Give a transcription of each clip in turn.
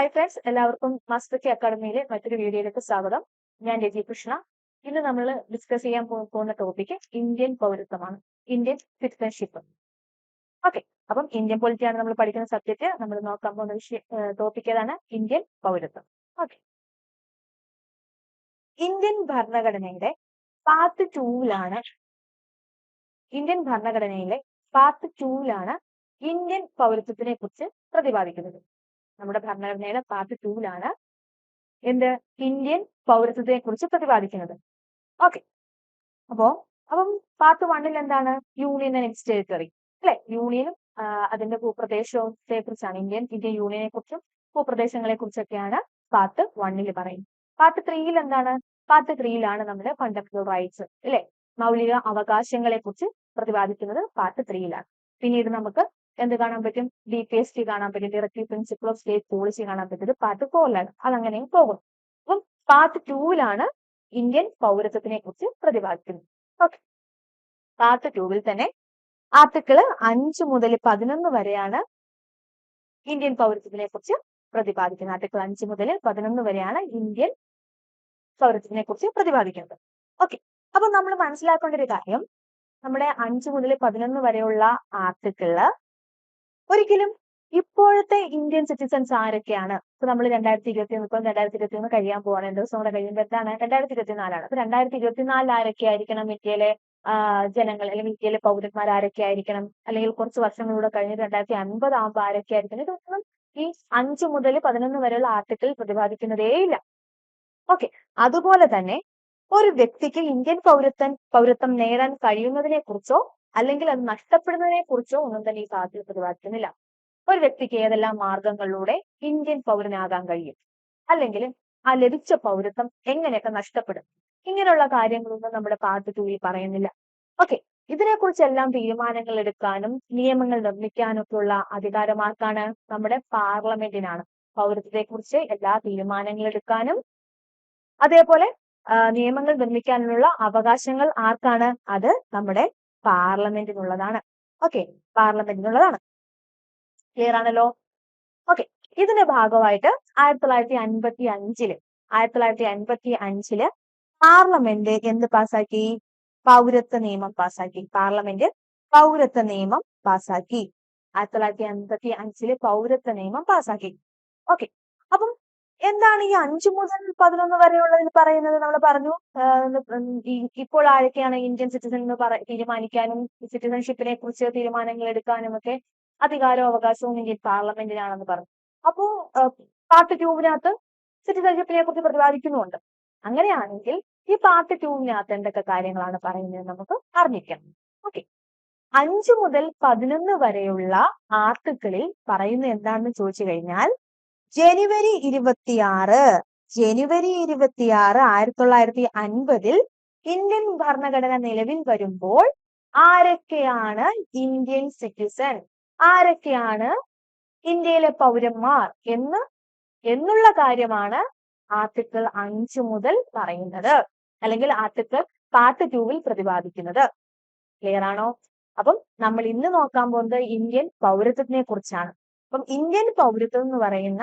Hi friends എല്ലാവർക്കും master K അക്കാഡമിയിലെ മറ്റൊരു വീഡിയോയിലേക്ക് സ്വാഗതം. ഞാൻ രജി കൃഷ്ണ. ഇന്ന് നമ്മൾ ഡിസ്കസ് ചെയ്യാൻ പോകുന്ന ടോപ്പിക് ഇന്ത്യൻ പൗരത്വമാണ്. ഇന്ത്യൻ സിറ്റിസൺഷിപ്പ് ഓക്കെ അപ്പം ഇന്ത്യൻ പോളിറ്റിയാണ് നമ്മൾ പഠിക്കുന്ന സബ്ജക്ട് നമ്മൾ നോക്കാൻ പോകുന്ന വിഷയ ടോപ്പിക് ഏതാണ്? ഇന്ത്യൻ പൗരത്വം. ഓക്കെ ഇന്ത്യൻ ഭരണഘടനയുടെ പാർട്ട് ടൂവിലാണ് ഇന്ത്യൻ ഭരണഘടനയിലെ പാർട്ട് ടൂവിലാണ് ഇന്ത്യൻ പൗരത്വത്തിനെ കുറിച്ച് പ്രതിപാദിക്കുന്നത്. നമ്മുടെ ഭരണഘടനയുടെ പാർട്ട് ടൂവിലാണ് എന്ത്? ഇന്ത്യൻ പൗരത്വത്തെ കുറിച്ച് പ്രതിപാദിക്കുന്നത്. ഓക്കെ അപ്പോ അപ്പം പാർട്ട് വണ്ണിൽ എന്താണ്? യൂണിയൻ ആൻഡ് ഇറ്റ്സ് ടെറിട്ടറി അല്ലെ? യൂണിയനും അതിന്റെ ഭൂപ്രദേശത്തെ കുറിച്ചാണ് ഇന്ത്യൻ ഇന്ത്യൻ യൂണിയനെ കുറിച്ചും ഭൂപ്രദേശങ്ങളെ കുറിച്ചൊക്കെയാണ് പാർട്ട് വണ്ണിൽ പറയുന്നത് പാർട്ട് ത്രീയിൽ എന്താണ്? പാർട്ട് ത്രീയിലാണ് നമ്മുടെ ഫണ്ടമെന്റൽ റൈറ്റ്സ് അല്ലെ? മൗലിക അവകാശങ്ങളെ കുറിച്ച് പ്രതിപാദിക്കുന്നത് പാർട്ട് ത്രീയിലാണ് പിന്നീട് നമുക്ക് എന്ത് കാണാൻ പറ്റും? ഡി പി എസ് ടി കാണാൻ പറ്റും. Directive principle of state policy കാണാൻ പറ്റും. പാർട്ട് ഫോറിലാണ് അതങ്ങനെയും പോകും. അപ്പം പാർട്ട് ടൂവിലാണ് ഇന്ത്യൻ പൗരത്വത്തിനെ കുറിച്ച് പ്രതിപാദിക്കുന്നത് ഓക്കെ പാർട്ട് ടൂവിൽ തന്നെ ആർട്ടിക്കിൾ അഞ്ച് മുതൽ പതിനൊന്ന് വരെയാണ് ഇന്ത്യൻ പൗരത്വത്തിനെ കുറിച്ച് പ്രതിപാദിക്കുന്നത്. ആർട്ടിക്കിൾ അഞ്ച് മുതൽ പതിനൊന്ന് വരെയാണ് ഇന്ത്യൻ പൗരത്വത്തിനെ കുറിച്ച് പ്രതിപാദിക്കുന്നത്. ഓക്കെ അപ്പൊ നമ്മൾ മനസ്സിലാക്കേണ്ട ഒരു കാര്യം നമ്മുടെ അഞ്ച് മുതൽ പതിനൊന്ന് വരെയുള്ള ആർട്ടിക്കിൾ ഒരിക്കലും ഇപ്പോഴത്തെ ഇന്ത്യൻ സിറ്റിസൺസ് ആരൊക്കെയാണ്? ഇപ്പൊ നമ്മൾ രണ്ടായിരത്തി ഇരുപത്തി ഇപ്പം രണ്ടായിരത്തി ഇരുപത്തി കഴിയാൻ പോവാണ്. രണ്ട് ദിവസം കൂടെ കഴിയുമ്പോൾ എന്താണ്? രണ്ടായിരത്തി ഇരുപത്തിനാലാണ് അപ്പൊ രണ്ടായിരത്തി ഇരുപത്തിനാലിൽ ആരൊക്കെ ആയിരിക്കണം ഇന്ത്യയിലെ ജനങ്ങൾ അല്ലെങ്കിൽ ഇന്ത്യയിലെ പൗരന്മാർ ആരൊക്കെ ആയിരിക്കണം അല്ലെങ്കിൽ കുറച്ച് വർഷങ്ങളിലൂടെ കഴിഞ്ഞ് രണ്ടായിരത്തി അൻപത് ആകുമ്പോൾ ആരൊക്കെ ആയിരിക്കണം ഇതൊന്നും ഈ അഞ്ചു മുതൽ പതിനൊന്ന് വരെയുള്ള ആർട്ടിക്കിൾ പ്രതിപാദിക്കുന്നതേ ഇല്ല. ഓക്കെ. അതുപോലെ തന്നെ ഒരു വ്യക്തിക്ക് ഇന്ത്യൻ പൗരത്വം പൗരത്വം നേടാൻ കഴിയുന്നതിനെ കുറിച്ചോ അല്ലെങ്കിൽ അത് നഷ്ടപ്പെടുന്നതിനെ കുറിച്ചോ ഒന്നും തന്നെ ഈ ഭാഗത്തിൽ പ്രതിപാദിക്കുന്നില്ല. ഒരു വ്യക്തിക്ക് ഏതെല്ലാം മാർഗങ്ങളിലൂടെ ഇന്ത്യൻ പൗരനാകാൻ കഴിയും? അല്ലെങ്കിൽ ആ ലഭിച്ച പൗരത്വം എങ്ങനെയൊക്കെ നഷ്ടപ്പെടും? ഇങ്ങനെയുള്ള കാര്യങ്ങളൊന്നും നമ്മുടെ പാർട്ട് ടൂവിൽ പറയുന്നില്ല. ഓക്കെ ഇതിനെക്കുറിച്ചെല്ലാം തീരുമാനങ്ങൾ എടുക്കാനും നിയമങ്ങൾ നിർമ്മിക്കാനും ഉള്ള അധികാരമാർക്കാണ് നമ്മുടെ പാർലമെന്റിനാണ് പൗരത്വത്തെ കുറിച്ച് എല്ലാ തീരുമാനങ്ങൾ എടുക്കാനും അതേപോലെ നിയമങ്ങൾ നിർമ്മിക്കാനുള്ള അവകാശങ്ങൾ ആർക്കാണ്? അത് നമ്മുടെ പാർലമെന്റിനുള്ളതാണ്. ഓക്കെ പാർലമെന്റിനുള്ളതാണ്. ക്ലിയർ ആണല്ലോ? ഓക്കെ ഇതിന്റെ ഭാഗമായിട്ട് ആയിരത്തി തൊള്ളായിരത്തി അൻപത്തി അഞ്ചിൽ ആയിരത്തി തൊള്ളായിരത്തി അൻപത്തി അഞ്ചിൽ പാർലമെന്റ് എന്ത് പാസാക്കി പൗരത്വ നിയമം പാസാക്കി പാർലമെന്റ് പൗരത്വ നിയമം പാസാക്കി ആയിരത്തി തൊള്ളായിരത്തി അൻപത്തി അഞ്ചിൽ പൗരത്വ നിയമം പാസാക്കി ഓക്കെ അപ്പം എന്താണ് ഈ അഞ്ചു മുതൽ പതിനൊന്ന് വരെയുള്ളതിൽ പറയുന്നത് നമ്മൾ പറഞ്ഞു? ഇപ്പോൾ ആരൊക്കെയാണ് ഇന്ത്യൻ സിറ്റിസൺ എന്ന് പറ തീരുമാനിക്കാനും സിറ്റിസൺഷിപ്പിനെ കുറിച്ച് തീരുമാനങ്ങൾ എടുക്കാനും ഒക്കെ അധികാരവും അവകാശവും ഇന്ത്യൻ പാർലമെന്റിനാണെന്ന് പറഞ്ഞു. അപ്പോ പാർട്ട് ടൂവിനകത്ത് സിറ്റിസൺഷിപ്പിനെ കുറിച്ച് പ്രതിപാദിക്കുന്നുണ്ട് അങ്ങനെയാണെങ്കിൽ ഈ പാർട്ട് ടൂവിനകത്ത് എന്തൊക്കെ കാര്യങ്ങളാണ് പറയുന്നത് നമുക്ക് അറിഞ്ഞിരിക്കണം ഓക്കെ. അഞ്ചു മുതൽ പതിനൊന്ന് വരെയുള്ള ആർട്ടിക്കിളിൽ പറയുന്നത് എന്താണെന്ന് ചോദിച്ചു കഴിഞ്ഞാൽ ജനുവരി ഇരുപത്തിയാറ് ജനുവരി ഇരുപത്തിയാറ് ആയിരത്തി തൊള്ളായിരത്തി അൻപതിൽ ഇന്ത്യൻ ഭരണഘടന നിലവിൽ വരുമ്പോൾ ആരൊക്കെയാണ് ഇന്ത്യൻ സിറ്റിസൺ ആരൊക്കെയാണ് ഇന്ത്യയിലെ പൗരന്മാർ എന്ന് എന്നുള്ള കാര്യമാണ് ആർട്ടിക്കിൾ അഞ്ച് മുതൽ പറയുന്നത്. അല്ലെങ്കിൽ ആർട്ടിക്കിൾ പാർട്ട് ടൂവിൽ പ്രതിപാദിക്കുന്നത്. ക്ലിയർ ആണോ? അപ്പം നമ്മൾ ഇന്ന് നോക്കാൻ പോകുന്നത് ഇന്ത്യൻ പൗരത്വത്തിനെ കുറിച്ചാണ്. അപ്പം ഇന്ത്യൻ പൗരത്വം എന്ന് പറയുന്ന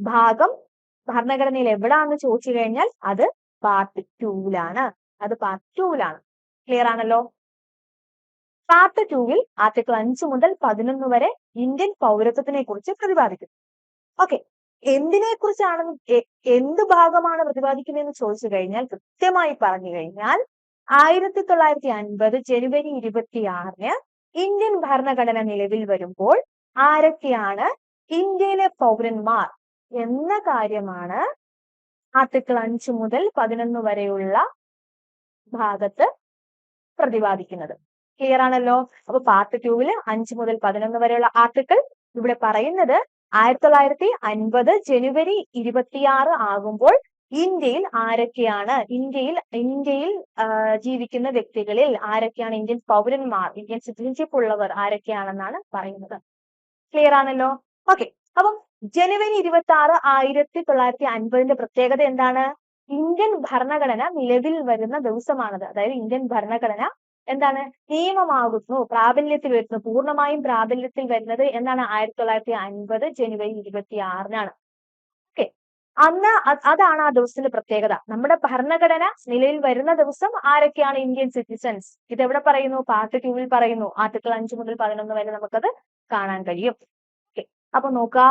ഭാഗം ഭരണഘടനയിൽ എവിടാന്ന് ചോദിച്ചു കഴിഞ്ഞാൽ അത് പാർട്ട് ടൂവിലാണ് അത് പാർട്ട് ടൂവിലാണ് ക്ലിയർ ആണല്ലോ? പാർട്ട് ടൂവിൽ ആർട്ടിക്കിൾ അഞ്ച് മുതൽ പതിനൊന്ന് വരെ ഇന്ത്യൻ പൗരത്വത്തിനെ കുറിച്ച് പ്രതിപാദിക്കും ഓക്കെ എന്തിനെ കുറിച്ചാണെന്ന് എന്ത് ഭാഗമാണ് പ്രതിപാദിക്കുന്നതെന്ന് ചോദിച്ചു കഴിഞ്ഞാൽ കൃത്യമായി പറഞ്ഞു കഴിഞ്ഞാൽ ആയിരത്തി തൊള്ളായിരത്തി അൻപത് ജനുവരി ഇരുപത്തിയാറിന് ഇന്ത്യൻ ഭരണഘടന നിലവിൽ വരുമ്പോൾ ആരൊക്കെയാണ് ഇന്ത്യയിലെ പൗരന്മാർ? എന്ന കാര്യമാണ് ആർട്ടിക്കിൾ അഞ്ച് മുതൽ പതിനൊന്ന് വരെയുള്ള ഭാഗത്ത് പ്രതിപാദിക്കുന്നത്. ക്ലിയർ ആണല്ലോ? അപ്പൊ പാർട്ട് ടൂവിൽ അഞ്ച് മുതൽ പതിനൊന്ന് വരെയുള്ള ആർട്ടിക്കിൾ ഇവിടെ പറയുന്നത് ആയിരത്തി തൊള്ളായിരത്തി അൻപത് ജനുവരി ഇരുപത്തിയാറ് ആകുമ്പോൾ ഇന്ത്യയിൽ ആരൊക്കെയാണ്? ഇന്ത്യയിൽ ഇന്ത്യയിൽ ജീവിക്കുന്ന വ്യക്തികളിൽ ആരൊക്കെയാണ്? ഇന്ത്യൻ പൗരന്മാർ ഇന്ത്യൻ സിറ്റിസൺഷിപ്പ് ഉള്ളവർ ആരൊക്കെയാണെന്നാണ് പറയുന്നത്. ക്ലിയർ ആണല്ലോ? ഓക്കെ അപ്പം ജനുവരി ഇരുപത്തി ആറ് ആയിരത്തി തൊള്ളായിരത്തി അൻപതിന്റെ പ്രത്യേകത എന്താണ്? ഇന്ത്യൻ ഭരണഘടന നിലവിൽ വരുന്ന ദിവസമാണത്. അതായത് ഇന്ത്യൻ ഭരണഘടന എന്താണ്? നിയമമാകുന്നു പ്രാബല്യത്തിൽ വരുന്നു പൂർണമായും പ്രാബല്യത്തിൽ വരുന്നത് എന്നാണ് ആയിരത്തി തൊള്ളായിരത്തി അൻപത് ജനുവരി ഇരുപത്തി ആറിനാണ് ഓക്കെ. അന്ന് അതാണ് ആ ദിവസത്തിന്റെ പ്രത്യേകത. നമ്മുടെ ഭരണഘടന നിലവിൽ വരുന്ന ദിവസം ആരൊക്കെയാണ് ഇന്ത്യൻ സിറ്റിസൺസ് ഇത് എവിടെ പറയുന്നു? പാർട്ട് ടൂവിൽ പറയുന്നു. ആർട്ടിക്കിൾ അഞ്ച് മുതൽ പതിനൊന്ന് വരെ നമുക്കത് കാണാൻ കഴിയും. ഓക്കെ. അപ്പൊ നോക്കുക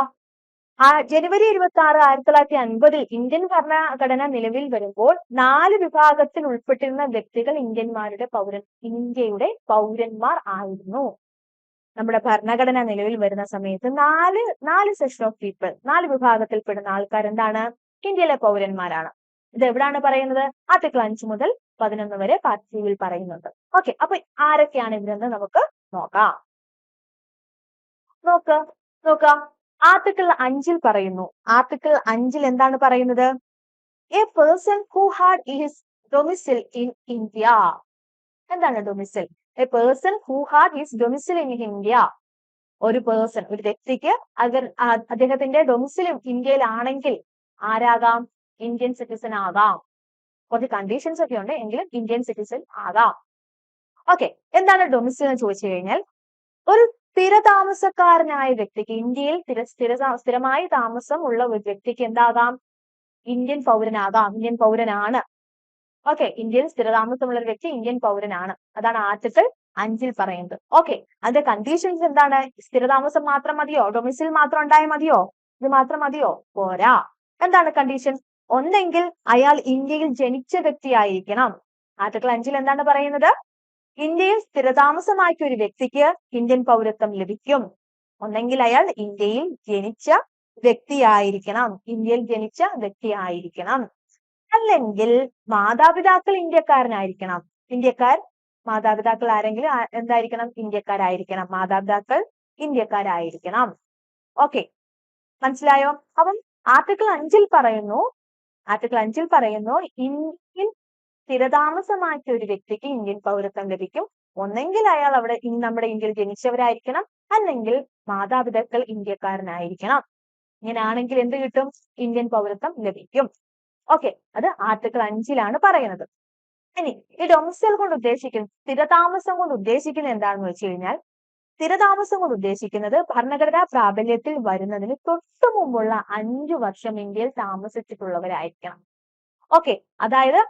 ആ ജനുവരി ഇരുപത്തി ആറ് ആയിരത്തി തൊള്ളായിരത്തി അൻപതിൽ ഇന്ത്യൻ ഭരണഘടന നിലവിൽ വരുമ്പോൾ നാല് വിഭാഗത്തിൽ ഉൾപ്പെട്ടിരുന്ന വ്യക്തികൾ ഇന്ത്യന്മാരുടെ പൗരൻ ഇന്ത്യയുടെ പൗരന്മാർ ആയിരുന്നു. നമ്മുടെ ഭരണഘടന നിലവിൽ വരുന്ന സമയത്ത് നാല് നാല് സെഷൻ ഓഫ് പീപ്പിൾ നാല് വിഭാഗത്തിൽ പെടുന്ന ആൾക്കാർ എന്താണ്? ഇന്ത്യയിലെ പൗരന്മാരാണ്. ഇത് എവിടാണ് പറയുന്നത്? ആർട്ടിക്കിൾ അഞ്ച് മുതൽ പതിനൊന്ന് വരെ പാർട്ട് ടൂവിൽ പറയുന്നുണ്ട്. ഓക്കെ അപ്പൊ ആരൊക്കെയാണ് ഇവരെന്ന് നമുക്ക് നോക്കാം. നോക്ക നോക്ക. ആർട്ടിക്കിൾ അഞ്ചിൽ പറയുന്നു. ആർട്ടിക്കിൾ അഞ്ചിൽ എന്താണ് പറയുന്നത്? A person who had is domicile in India എന്താണ് domicile a person who had is domicile in India ഒരു പേഴ്സൺ ഒരു വ്യക്തിക്ക് അഗർ അദ്ദേഹത്തിന്റെ ഡൊമിസിലും ഇന്ത്യയിലാണെങ്കിൽ ആരാകാം? ഇന്ത്യൻ സിറ്റിസൺ ആകാം. കുറച്ച് കണ്ടീഷൻസ് ഒക്കെ ഉണ്ട് എങ്കിലും ഇന്ത്യൻ സിറ്റിസൺ ആകാം. ഓക്കെ എന്താണ് ഡൊമിസിൽ എന്ന് ചോദിച്ചു കഴിഞ്ഞാൽ ഒരു സ്ഥിരതാമസക്കാരനായ വ്യക്തിക്ക് ഇന്ത്യയിൽ സ്ഥിര സ്ഥിര സ്ഥിരമായി താമസം ഉള്ള ഒരു വ്യക്തിക്ക് എന്താകാം? ഇന്ത്യൻ പൗരനാകാം. ഇന്ത്യൻ പൗരനാണ്. ഓക്കെ ഇന്ത്യയിൽ സ്ഥിരതാമസമുള്ള ഒരു വ്യക്തി ഇന്ത്യൻ പൗരനാണ്. അതാണ് ആർട്ടിക്കിൾ അഞ്ചിൽ പറയുന്നത്. ഓക്കെ അതിന്റെ കണ്ടീഷൻസ് എന്താണ്? സ്ഥിരതാമസം മാത്രം മതിയോ? ഡൊമിസിൽ മാത്രം ഉണ്ടായാൽ മതിയോ? ഇത് മാത്രം മതിയോ? പോരാ. എന്താണ് കണ്ടീഷൻ ഒന്നെങ്കിൽ അയാൾ ഇന്ത്യയിൽ ജനിച്ച വ്യക്തിയായിരിക്കണം. ആർട്ടിക്കിൾ അഞ്ചിൽ എന്താണ് പറയുന്നത്? ഇന്ത്യയിൽ സ്ഥിരതാമസമാക്കിയ ഒരു വ്യക്തിക്ക് ഇന്ത്യൻ പൗരത്വം ലഭിക്കും. ഒന്നെങ്കിൽ അയാൾ ഇന്ത്യയിൽ ജനിച്ച വ്യക്തിയായിരിക്കണം. ഇന്ത്യയിൽ ജനിച്ച വ്യക്തിയായിരിക്കണം. അല്ലെങ്കിൽ മാതാപിതാക്കൾ ഇന്ത്യക്കാരനായിരിക്കണം. ഇന്ത്യക്കാർ മാതാപിതാക്കൾ ആരെങ്കിലും എന്തായിരിക്കണം? ഇന്ത്യക്കാരായിരിക്കണം. മാതാപിതാക്കൾ ഇന്ത്യക്കാരായിരിക്കണം. ഓക്കെ. മനസ്സിലായോ? അപ്പം ആർട്ടിക്കിൾ അഞ്ചിൽ പറയുന്നു ആർട്ടിക്കിൾ അഞ്ചിൽ പറയുന്നു സ്ഥിരതാമസമാക്കിയ ഒരു വ്യക്തിക്ക് ഇന്ത്യൻ പൗരത്വം ലഭിക്കും. ഒന്നെങ്കിൽ അയാൾ അവിടെ നമ്മുടെ ഇന്ത്യയിൽ ജനിച്ചവരായിരിക്കണം. അല്ലെങ്കിൽ മാതാപിതാക്കൾ ഇന്ത്യക്കാരനായിരിക്കണം. ഇങ്ങനെയാണെങ്കിൽ എന്ത് കിട്ടും? ഇന്ത്യൻ പൗരത്വം ലഭിക്കും. ഓക്കെ അത് ആർട്ടിക്കിൾ അഞ്ചിലാണ് പറയുന്നത്. ഇനി ഈ ഡൊമിസൈൽ കൊണ്ട് ഉദ്ദേശിക്കുന്നത് സ്ഥിരതാമസം കൊണ്ട് ഉദ്ദേശിക്കുന്നത് എന്താണെന്ന് വെച്ച് കഴിഞ്ഞാൽ സ്ഥിരതാമസം കൊണ്ട് ഉദ്ദേശിക്കുന്നത് ഭരണഘടനാ പ്രാബല്യത്തിൽ വരുന്നതിന് തൊട്ടു മുമ്പുള്ള അഞ്ചു വർഷം ഇന്ത്യയിൽ താമസിച്ചിട്ടുള്ളവരായിരിക്കണം. ഓക്കെ അതായത്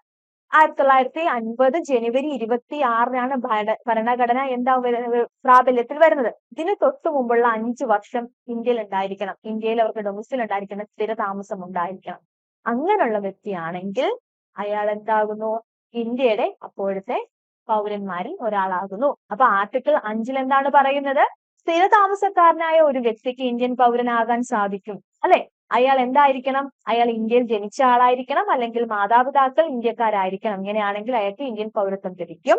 ആയിരത്തി തൊള്ളായിരത്തി അൻപത് ജനുവരി ഇരുപത്തി ആറിനാണ് ഭരണ- ഭരണഘടന എന്താ പ്രാബല്യത്തിൽ വരുന്നത്. ഇതിന് തൊട്ടു മുമ്പുള്ള അഞ്ചു വർഷം ഇന്ത്യയിൽ ഉണ്ടായിരിക്കണം. ഇന്ത്യയിൽ അവർക്ക് ഡൊമിസിൽ ഉണ്ടായിരിക്കണം. സ്ഥിരതാമസം ഉണ്ടായിരിക്കണം. അങ്ങനെയുള്ള വ്യക്തിയാണെങ്കിൽ അയാൾ എന്താകുന്നു? ഇന്ത്യയുടെ അപ്പോഴത്തെ പൗരന്മാരിൽ ഒരാളാകുന്നു. അപ്പൊ ആർട്ടിക്കിൾ അഞ്ചിൽ എന്താണ് പറയുന്നത്? സ്ഥിരതാമസക്കാരനായ ഒരു വ്യക്തിക്ക് ഇന്ത്യൻ പൗരനാകാൻ സാധിക്കും. അല്ലെ? അയാൾ എന്തായിരിക്കണം? അയാൾ ഇന്ത്യയിൽ ജനിച്ച ആളായിരിക്കണം അല്ലെങ്കിൽ മാതാപിതാക്കൾ ഇന്ത്യക്കാരായിരിക്കണം? ഇങ്ങനെയാണെങ്കിൽ അയാൾക്ക് ഇന്ത്യൻ പൗരത്വം ലഭിക്കും.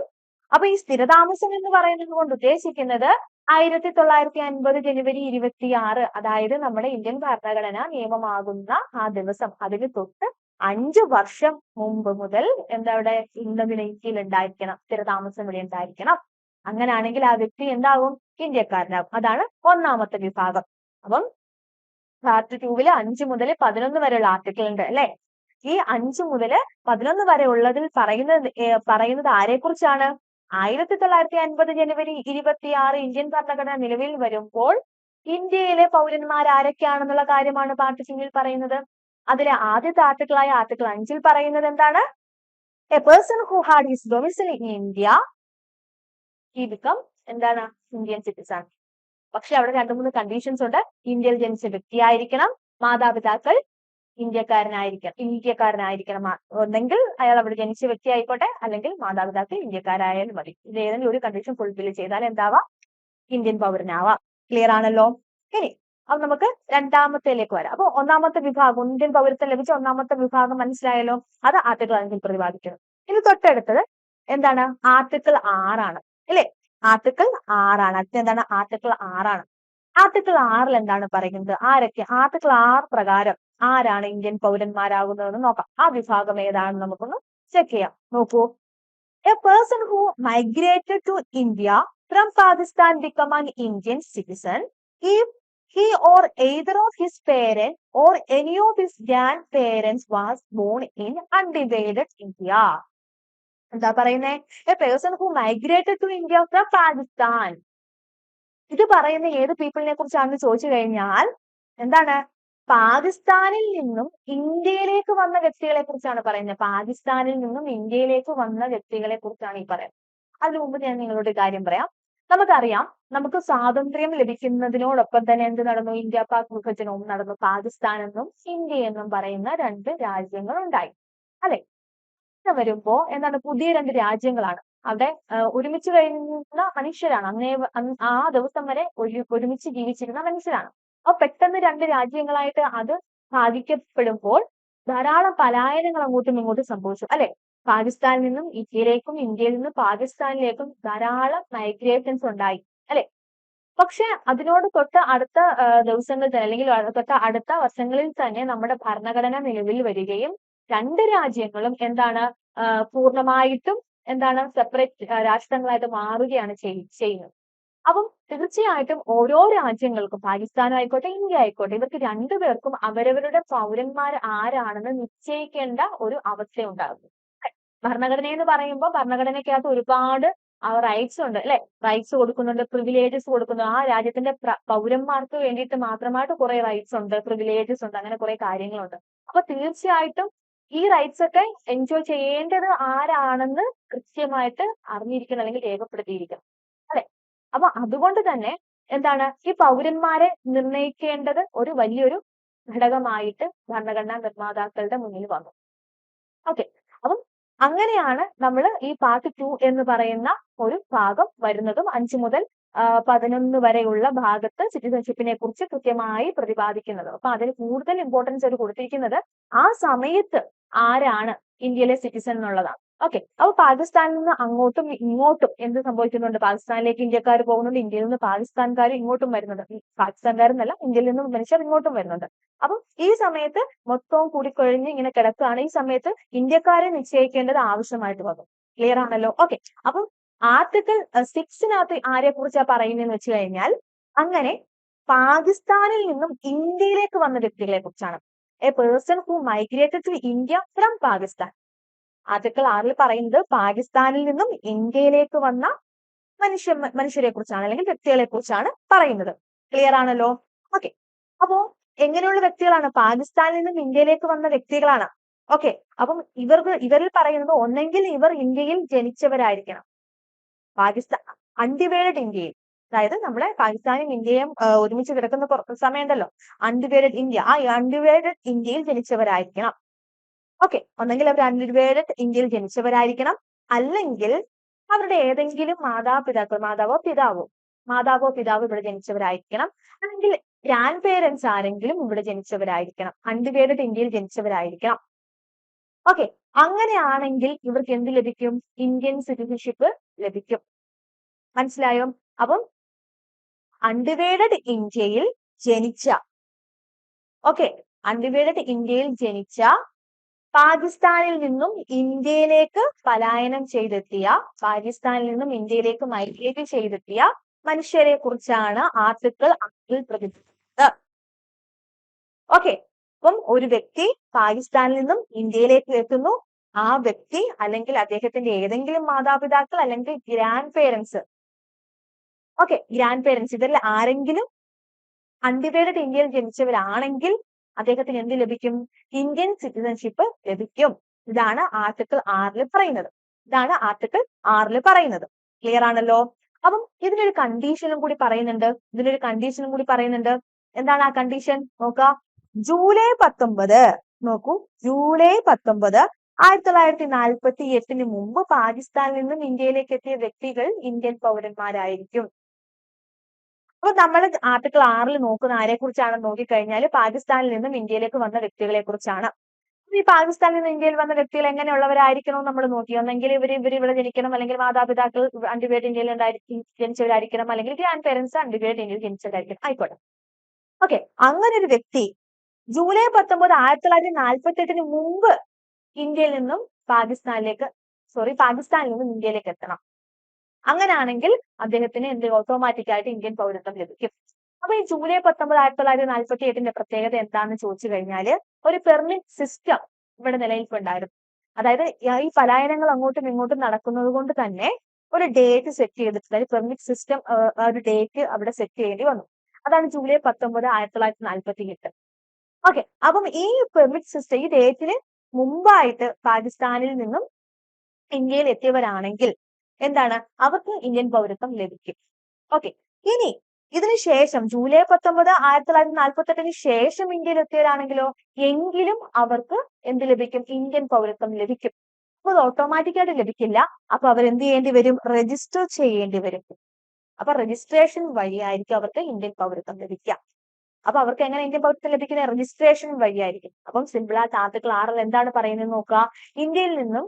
അപ്പൊ ഈ സ്ഥിരതാമസം എന്ന് പറയുന്നത് കൊണ്ട് ഉദ്ദേശിക്കുന്നത് ആയിരത്തി തൊള്ളായിരത്തി അൻപത് ജനുവരി ഇരുപത്തി ആറ് അതായത് നമ്മുടെ ഇന്ത്യൻ ഭരണഘടന നിയമമാകുന്ന ആ ദിവസം അതിന് തൊട്ട് അഞ്ചു വർഷം മുമ്പ് മുതൽ എന്താ ഇവിടെ ഇന്ത്യയിൽ ഉണ്ടായിരിക്കണം സ്ഥിരതാമസം ഇവിടെ ഉണ്ടായിരിക്കണം. അങ്ങനെയാണെങ്കിൽ ആ വ്യക്തി എന്താകും ഇന്ത്യക്കാരനാകും അതാണ് ഒന്നാമത്തെ വിഭാഗം. അപ്പം പാർട്ട് ടൂവിൽ അഞ്ച് മുതൽ പതിനൊന്ന് വരെയുള്ള ആർട്ടിക്കിൾ ഉണ്ട് അല്ലെ? ഈ അഞ്ച് മുതൽ പതിനൊന്ന് വരെ ഉള്ളതിൽ പറയുന്നത് പറയുന്നത് ആരെ കുറിച്ചാണ്? ആയിരത്തി തൊള്ളായിരത്തി അൻപത് ജനുവരി ഇരുപത്തി ആറ് ഇന്ത്യൻ ഭരണഘടന നിലവിൽ വരുമ്പോൾ ഇന്ത്യയിലെ പൗരന്മാർ ആരൊക്കെയാണെന്നുള്ള കാര്യമാണ് പാർട്ട് ടൂവിൽ പറയുന്നത്. അതിലെ ആദ്യത്തെ ആർട്ടിക്കിളായ ആർട്ടിക്കിൾ അഞ്ചിൽ പറയുന്നത് എന്താണ്? A person who had his domicile in India ഈ ബിക്കം എന്താണ്? ഇന്ത്യൻ സിറ്റിസൺ പക്ഷെ അവിടെ രണ്ടു മൂന്ന് കണ്ടീഷൻസ് ഉണ്ട്. ഇന്റലിജൻസ് വ്യക്തിയായിരിക്കണം മാതാപിതാക്കൾ ഇന്ത്യക്കാരനായിരിക്കണം ഇന്ത്യക്കാരനായിരിക്കണം ഒന്നെങ്കിൽ അയാൾ അവിടെ ജനിച്ച വ്യക്തി ആയിക്കോട്ടെ അല്ലെങ്കിൽ മാതാപിതാക്കൾ ഇന്ത്യക്കാരായാലും മതി. ഇത് ഏതെങ്കിലും ഒരു കണ്ടീഷൻ ഫുൾഫിൽ ചെയ്താൽ എന്താവാം? ഇന്ത്യൻ പൗരനാവാം. ക്ലിയർ ആണല്ലോ? ഇനി അപ്പൊ നമുക്ക് രണ്ടാമത്തേലേക്ക് വരാം. അപ്പൊ ഒന്നാമത്തെ വിഭാഗം ഇന്ത്യൻ പൗരത്വം ലഭിച്ച ഒന്നാമത്തെ വിഭാഗം മനസ്സിലായല്ലോ? അത് ആർട്ടിക്കിൾ അഞ്ചിൽ പ്രതിപാദിക്കുന്നു. ഇനി തൊട്ടടുത്തത് എന്താണ്? ആർട്ടിക്കിൾ ആറാണ്. അല്ലേ? ആർട്ടിക്കിൾ ആറാണ്. അടുത്ത എന്താണ്? ആർട്ടിക്കിൾ ആറാണ്. ആർട്ടിക്കിൾ ആറിൽ എന്താണ് പറയുന്നത്? ആരൊക്കെ? ആർട്ടിക്കിൾ ആറ് പ്രകാരം ആരാണ് ഇന്ത്യൻ പൗരന്മാരാകുന്നതെന്ന് നോക്കാം. ആ വിഭാഗം ഏതാണെന്ന് നമുക്കൊന്ന് ചെക്ക് ചെയ്യാം. നോക്കൂ. A person who migrated to India from Pakistan become an Indian citizen if he or either of his parents or any of his grandparents was born in undivided India. എന്താ പറയുന്നേ? A person who migrated to India from Pakistan ഇത് പറയുന്ന ഏത് പീപ്പിളിനെ കുറിച്ചാണെന്ന് ചോദിച്ചു കഴിഞ്ഞാൽ എന്താണ്? പാകിസ്ഥാനിൽ നിന്നും ഇന്ത്യയിലേക്ക് വന്ന വ്യക്തികളെ കുറിച്ചാണ് പറയുന്നത്. പാകിസ്ഥാനിൽ നിന്നും ഇന്ത്യയിലേക്ക് വന്ന വ്യക്തികളെ കുറിച്ചാണ് ഈ പറയുന്നത്. അതിനു മുമ്പ് ഞാൻ നിങ്ങളോട് കാര്യം പറയാം. നമുക്കറിയാം നമുക്ക് സ്വാതന്ത്ര്യം ലഭിക്കുന്നതിനോടൊപ്പം തന്നെ എന്ത് നടന്നു? ഇന്ത്യ പാക് വിഭജനവും നടന്നു. പാകിസ്ഥാൻ എന്നും ഇന്ത്യ എന്നും പറയുന്ന രണ്ട് രാജ്യങ്ങൾ ഉണ്ടായി അല്ലെ? വരുമ്പോ എന്താണ് പുതിയ രണ്ട് രാജ്യങ്ങളാണ്. അവിടെ ഒരുമിച്ച് കഴിയുന്ന മനുഷ്യരാണ്. അന്നേ ആ ദിവസം വരെ ഒരു ഒരുമിച്ച് ജീവിച്ചിരുന്ന മനുഷ്യരാണ്. അപ്പൊ പെട്ടെന്ന് രണ്ട് രാജ്യങ്ങളായിട്ട് അത് ഭാഗിക്കപ്പെടുമ്പോൾ ധാരാളം പലായനങ്ങൾ അങ്ങോട്ടും ഇങ്ങോട്ടും സംഭവിച്ചു. അല്ലെ? പാകിസ്ഥാനിൽ നിന്നും ഇന്ത്യയിലേക്കും ഇന്ത്യയിൽ നിന്ന് പാകിസ്ഥാനിലേക്കും ധാരാളം മൈഗ്രേഷൻസ് ഉണ്ടായി. അല്ലെ? പക്ഷെ അതിനോട് തൊട്ട് അടുത്ത ദിവസങ്ങളിൽ തന്നെ അല്ലെങ്കിൽ തൊട്ട് അടുത്ത വർഷങ്ങളിൽ തന്നെ നമ്മുടെ ഭരണഘടന നിലവിൽ വരികയും രണ്ട് രാജ്യങ്ങളും എന്താണ് പൂർണമായിട്ടും എന്താണ് സെപ്പറേറ്റ് രാഷ്ട്രങ്ങളായിട്ട് മാറുകയാണ് ചെയ്യുന്നത്. അപ്പം തീർച്ചയായിട്ടും ഓരോ രാജ്യങ്ങൾക്കും പാകിസ്ഥാൻ ആയിക്കോട്ടെ ഇന്ത്യ ആയിക്കോട്ടെ ഇവർക്ക് രണ്ടുപേർക്കും അവരവരുടെ പൗരന്മാർ ആരാണെന്ന് നിശ്ചയിക്കേണ്ട ഒരു അവസ്ഥ ഉണ്ടാകുന്നു. ഭരണഘടന എന്ന് പറയുമ്പോൾ ഭരണഘടനയ്ക്കകത്ത് ഒരുപാട് റൈറ്റ്സ് ഉണ്ട് അല്ലെ? റൈറ്റ്സ് കൊടുക്കുന്നുണ്ട് പ്രിവിലേജസ് കൊടുക്കുന്നു. ആ രാജ്യത്തിന്റെ പൗരന്മാർക്ക് വേണ്ടിയിട്ട് മാത്രമായിട്ട് കുറെ റൈറ്റ്സ് ഉണ്ട് പ്രിവിലേജസ് ഉണ്ട് അങ്ങനെ കുറെ കാര്യങ്ങളുണ്ട്. അപ്പൊ തീർച്ചയായിട്ടും ഈ റൈറ്റ്സ് ഒക്കെ എൻജോയ് ചെയ്യേണ്ടത് ആരാണെന്ന് കൃത്യമായിട്ട് അറിഞ്ഞിരിക്കണം അല്ലെങ്കിൽ രേഖപ്പെടുത്തിയിരിക്കണം. അല്ലെ? അപ്പൊ അതുകൊണ്ട് തന്നെ എന്താണ്? ഈ പൗരന്മാരെ നിർണയിക്കേണ്ടത് ഒരു വലിയൊരു ഘടകമായിട്ട് ഭരണഘടനാ നിർമ്മാതാക്കളുടെ മുന്നിൽ വന്നു. ഓക്കെ. അപ്പം അങ്ങനെയാണ് നമ്മൾ ഈ പാർട്ട് ടു എന്ന് പറയുന്ന ഒരു ഭാഗം വരുന്നതും അഞ്ചു മുതൽ പതിനൊന്ന് വരെയുള്ള ഭാഗത്ത് സിറ്റിസൺഷിപ്പിനെ കുറിച്ച് കൃത്യമായി പ്രതിപാദിക്കുന്നത്. അപ്പൊ അതിന് കൂടുതൽ ഇമ്പോർട്ടൻസ് അവർ കൊടുത്തിരിക്കുന്നത് ആ സമയത്ത് ആരാണ് ഇന്ത്യയിലെ സിറ്റിസൺ എന്നുള്ളതാണ്. ഓക്കെ അപ്പൊ പാകിസ്ഥാനിൽ നിന്ന് അങ്ങോട്ടും ഇങ്ങോട്ടും എന്ത് സംഭവിക്കുന്നുണ്ട്? പാകിസ്ഥാനിലേക്ക് ഇന്ത്യക്കാർ പോകുന്നുണ്ട്. ഇന്ത്യയിൽ നിന്ന് പാകിസ്ഥാൻകാർ ഇങ്ങോട്ടും വരുന്നുണ്ട്. പാകിസ്ഥാൻകാരെന്നല്ല ഇന്ത്യയിൽ നിന്ന് മനുഷ്യർ ഇങ്ങോട്ടും വരുന്നുണ്ട്. അപ്പം ഈ സമയത്ത് മൊത്തവും കൂടിക്കൊഴിഞ്ഞ് ഇങ്ങനെ കിടക്കുകയാണ്. ഈ സമയത്ത് ഇന്ത്യക്കാരെ നിശ്ചയിക്കേണ്ടത് ആവശ്യമായിട്ട് വന്നു. ക്ലിയർ ആണല്ലോ? ഓക്കെ അപ്പം ആർട്ടിക്കിൾ സിക്സിനകത്ത് ആരെ കുറിച്ചാ പറയുന്നതെന്ന് വെച്ച് കഴിഞ്ഞാൽ അങ്ങനെ പാകിസ്ഥാനിൽ നിന്നും ഇന്ത്യയിലേക്ക് വന്ന വ്യക്തികളെ കുറിച്ചാണ്. A person who migrated to India from Pakistan. Article ആറിൽ പറയുന്നത് പാകിസ്ഥാനിൽ നിന്നും ഇന്ത്യയിലേക്ക് വന്ന മനുഷ്യ മനുഷ്യരെ കുറിച്ചാണ് അല്ലെങ്കിൽ വ്യക്തികളെ കുറിച്ചാണ് പറയുന്നത്. ക്ലിയർ ആണല്ലോ? ഓക്കെ അപ്പോ എങ്ങനെയുള്ള വ്യക്തികളാണ്? പാകിസ്ഥാനിൽ നിന്നും ഇന്ത്യയിലേക്ക് വന്ന വ്യക്തികളാണ്. ഓക്കെ അപ്പം ഇവർക്ക് ഇവരിൽ പറയുന്നത് ഒന്നെങ്കിൽ ഇവർ ഇന്ത്യയിൽ ജനിച്ചവരായിരിക്കണം. പാകിസ്ഥാൻ അൺഡിവൈഡഡ് ഇന്ത്യയിൽ. അതായത് നമ്മളെ പാകിസ്ഥാനും ഇന്ത്യയും ഒരുമിച്ച് കിടക്കുന്ന സമയമുണ്ടല്ലോ. Undivided India. ആ അൺഡിവൈഡഡ് ഇന്ത്യയിൽ ജനിച്ചവരായിരിക്കണം. ഓക്കെ. ഒന്നെങ്കിൽ അവർ അൺഡിവൈഡഡ് ഇന്ത്യയിൽ ജനിച്ചവരായിരിക്കണം. അല്ലെങ്കിൽ അവരുടെ ഏതെങ്കിലും മാതാപിതാക്കൾ മാതാവോ പിതാവോ മാതാവോ പിതാവോ ഇവിടെ ജനിച്ചവരായിരിക്കണം. അല്ലെങ്കിൽ ഗ്രാൻഡ് പേരൻസ് ആരെങ്കിലും ഇവിടെ ജനിച്ചവരായിരിക്കണം. അൺഡിവൈഡഡ് ഇന്ത്യയിൽ ജനിച്ചവരായിരിക്കണം. ഓക്കെ. അങ്ങനെയാണെങ്കിൽ ഇവർക്ക് എന്ത് ലഭിക്കും? ഇന്ത്യൻ സിറ്റിസൺഷിപ്പ് ലഭിക്കും. മനസ്സിലായോ? അപ്പം അൺഡിവൈഡഡ് ഇന്ത്യയിൽ ജനിച്ച ഓക്കെ അൺഡിവൈഡഡ് ഇന്ത്യയിൽ ജനിച്ച പാകിസ്ഥാനിൽ നിന്നും ഇന്ത്യയിലേക്ക് പലായനം ചെയ്തെത്തിയ പാകിസ്ഥാനിൽ നിന്നും ഇന്ത്യയിലേക്ക് മൈഗ്രേറ്റ് ചെയ്തെത്തിയ മനുഷ്യരെ കുറിച്ചാണ് ആർട്ടിക്കിൾ അതിൽ പ്രതിപാദിക്കുന്നത് ഓക്കെ അപ്പം ഒരു വ്യക്തി പാകിസ്ഥാനിൽ നിന്നും ഇന്ത്യയിലേക്ക് എത്തുന്നു. ആ വ്യക്തി അല്ലെങ്കിൽ അദ്ദേഹത്തിന്റെ ഏതെങ്കിലും മാതാപിതാക്കൾ അല്ലെങ്കിൽ grandparents okay grandparents ഇതിൽ ആരെങ്കിലും അൺഡിവൈഡഡ് ഇന്ത്യയിൽ ജനിച്ചവരാണെങ്കിൽ അദ്ദേഹത്തിന് എന്ത് ലഭിക്കും? ഇന്ത്യൻ സിറ്റിസൺഷിപ്പ് ലഭിക്കും. ഇതാണ് ആർട്ടിക്കിൾ ആറിൽ പറയുന്നത്. ഇതാണ് ആർട്ടിക്കിൾ ആറിൽ പറയുന്നത്. ക്ലിയർ ആണല്ലോ? അപ്പം ഇതിനൊരു കണ്ടീഷനും കൂടി പറയുന്നുണ്ട്. ഇതിനൊരു കണ്ടീഷനും കൂടി പറയുന്നുണ്ട്. എന്താണ് ആ കണ്ടീഷൻ നോക്ക. ജൂലൈ പത്തൊമ്പത്. നോക്കൂ. ജൂലൈ പത്തൊമ്പത് ആയിരത്തി തൊള്ളായിരത്തി നാൽപ്പത്തി എട്ടിന് മുമ്പ് പാകിസ്ഥാനിൽ നിന്നും ഇന്ത്യയിലേക്ക് എത്തിയ വ്യക്തികൾ ഇന്ത്യൻ പൗരന്മാരായിരിക്കും. അപ്പൊ നമ്മൾ ആർട്ടിക്കിൾ ആറിൽ നോക്കുന്ന ആരെ കുറിച്ചാണ് നോക്കിക്കഴിഞ്ഞാൽ പാകിസ്ഥാനിൽ നിന്നും ഇന്ത്യയിലേക്ക് വന്ന വ്യക്തികളെ കുറിച്ചാണ് ഈ പാകിസ്ഥാനിൽ നിന്ന് ഇന്ത്യയിൽ വന്ന വ്യക്തികൾ എങ്ങനെയുള്ളവരായിരിക്കണം നമ്മൾ നോക്കി. ഒന്നെങ്കിൽ ഇവർ ഇവർ ഇവിടെ ജനിക്കണം അല്ലെങ്കിൽ മാതാപിതാക്കൾ അണ്ടിവേഡ് ഇന്ത്യയിൽ ജനിച്ചവരായിരിക്കണം അല്ലെങ്കിൽ ഗ്രാൻഡ് പേരൻസ് അണ്ടിവേഡ് ഇന്ത്യയിൽ ജനിച്ചവരായിരിക്കണം ആയിക്കോട്ടെ. ഓക്കെ. അങ്ങനെ ഒരു വ്യക്തി ജൂലൈ പത്തൊമ്പത് ആയിരത്തി തൊള്ളായിരത്തി നാൽപ്പത്തി എട്ടിന് മുമ്പ് ഇന്ത്യയിൽ നിന്നും പാകിസ്ഥാനിലേക്ക് സോറി പാകിസ്ഥാനിൽ നിന്നും ഇന്ത്യയിലേക്ക് എത്തണം. അങ്ങനെയാണെങ്കിൽ അദ്ദേഹത്തിന് എന്ത് ഓട്ടോമാറ്റിക്കായിട്ട് ഇന്ത്യൻ പൗരത്വം ലഭിക്കും. അപ്പൊ ഈ ജൂലൈ പത്തൊമ്പത് ആയിരത്തി തൊള്ളായിരത്തി നാൽപ്പത്തി എട്ടിന്റെ പ്രത്യേകത എന്താണെന്ന് ചോദിച്ചു കഴിഞ്ഞാൽ ഒരു പെർമിറ്റ് സിസ്റ്റം ഇവിടെ നിലനിൽപ്പുണ്ടായിരുന്നു. അതായത് ഈ പലായനങ്ങൾ അങ്ങോട്ടും ഇങ്ങോട്ടും നടക്കുന്നത് കൊണ്ട് തന്നെ ഒരു ഡേറ്റ് സെറ്റ് ചെയ്തിട്ട് അതായത് പെർമിറ്റ് സിസ്റ്റം ഒരു ഡേറ്റ് അവിടെ സെറ്റ് ചെയ്യേണ്ടി വന്നു. അതാണ് ജൂലൈ പത്തൊമ്പത് ആയിരത്തി തൊള്ളായിരത്തി നാൽപ്പത്തി എട്ട് ഓക്കെ അപ്പം ഈ പെർമിറ്റ് സിസ്റ്റം ഈ ഡേറ്റിന് മുമ്പായിട്ട് പാകിസ്ഥാനിൽ നിന്നും ഇന്ത്യയിൽ എത്തിയവരാണെങ്കിൽ എന്താണ്? അവർക്ക് ഇന്ത്യൻ പൗരത്വം ലഭിക്കും. ഓക്കെ. ഇനി ഇതിന് ശേഷം ജൂലൈ പത്തൊമ്പത് ആയിരത്തി തൊള്ളായിരത്തി നാൽപ്പത്തി എട്ടിന് ശേഷം ഇന്ത്യയിൽ എത്തിയവരാണെങ്കിലോ? എങ്കിലും അവർക്ക് എന്ത് ലഭിക്കും? ഇന്ത്യൻ പൗരത്വം ലഭിക്കും. അപ്പൊ അത് ഓട്ടോമാറ്റിക് ആയിട്ട് ലഭിക്കില്ല. അപ്പൊ അവർ എന്ത് ചെയ്യേണ്ടി വരും? രജിസ്റ്റർ ചെയ്യേണ്ടി വരും. അപ്പൊ രജിസ്ട്രേഷൻ വഴിയായിരിക്കും അവർക്ക് ഇന്ത്യൻ പൗരത്വം ലഭിക്കുക. അപ്പൊ അവർക്ക് എങ്ങനെ ഇന്ത്യൻ പൗരത്വം ലഭിക്കുന്നത് രജിസ്ട്രേഷൻ വഴിയായിരിക്കും. അപ്പം സിമ്പിൾ ആയിട്ട് ആർട്ടിക്കിൾ ആറിൽ എന്താണ് പറയുന്നത് നോക്കുക. ഇന്ത്യയിൽ നിന്നും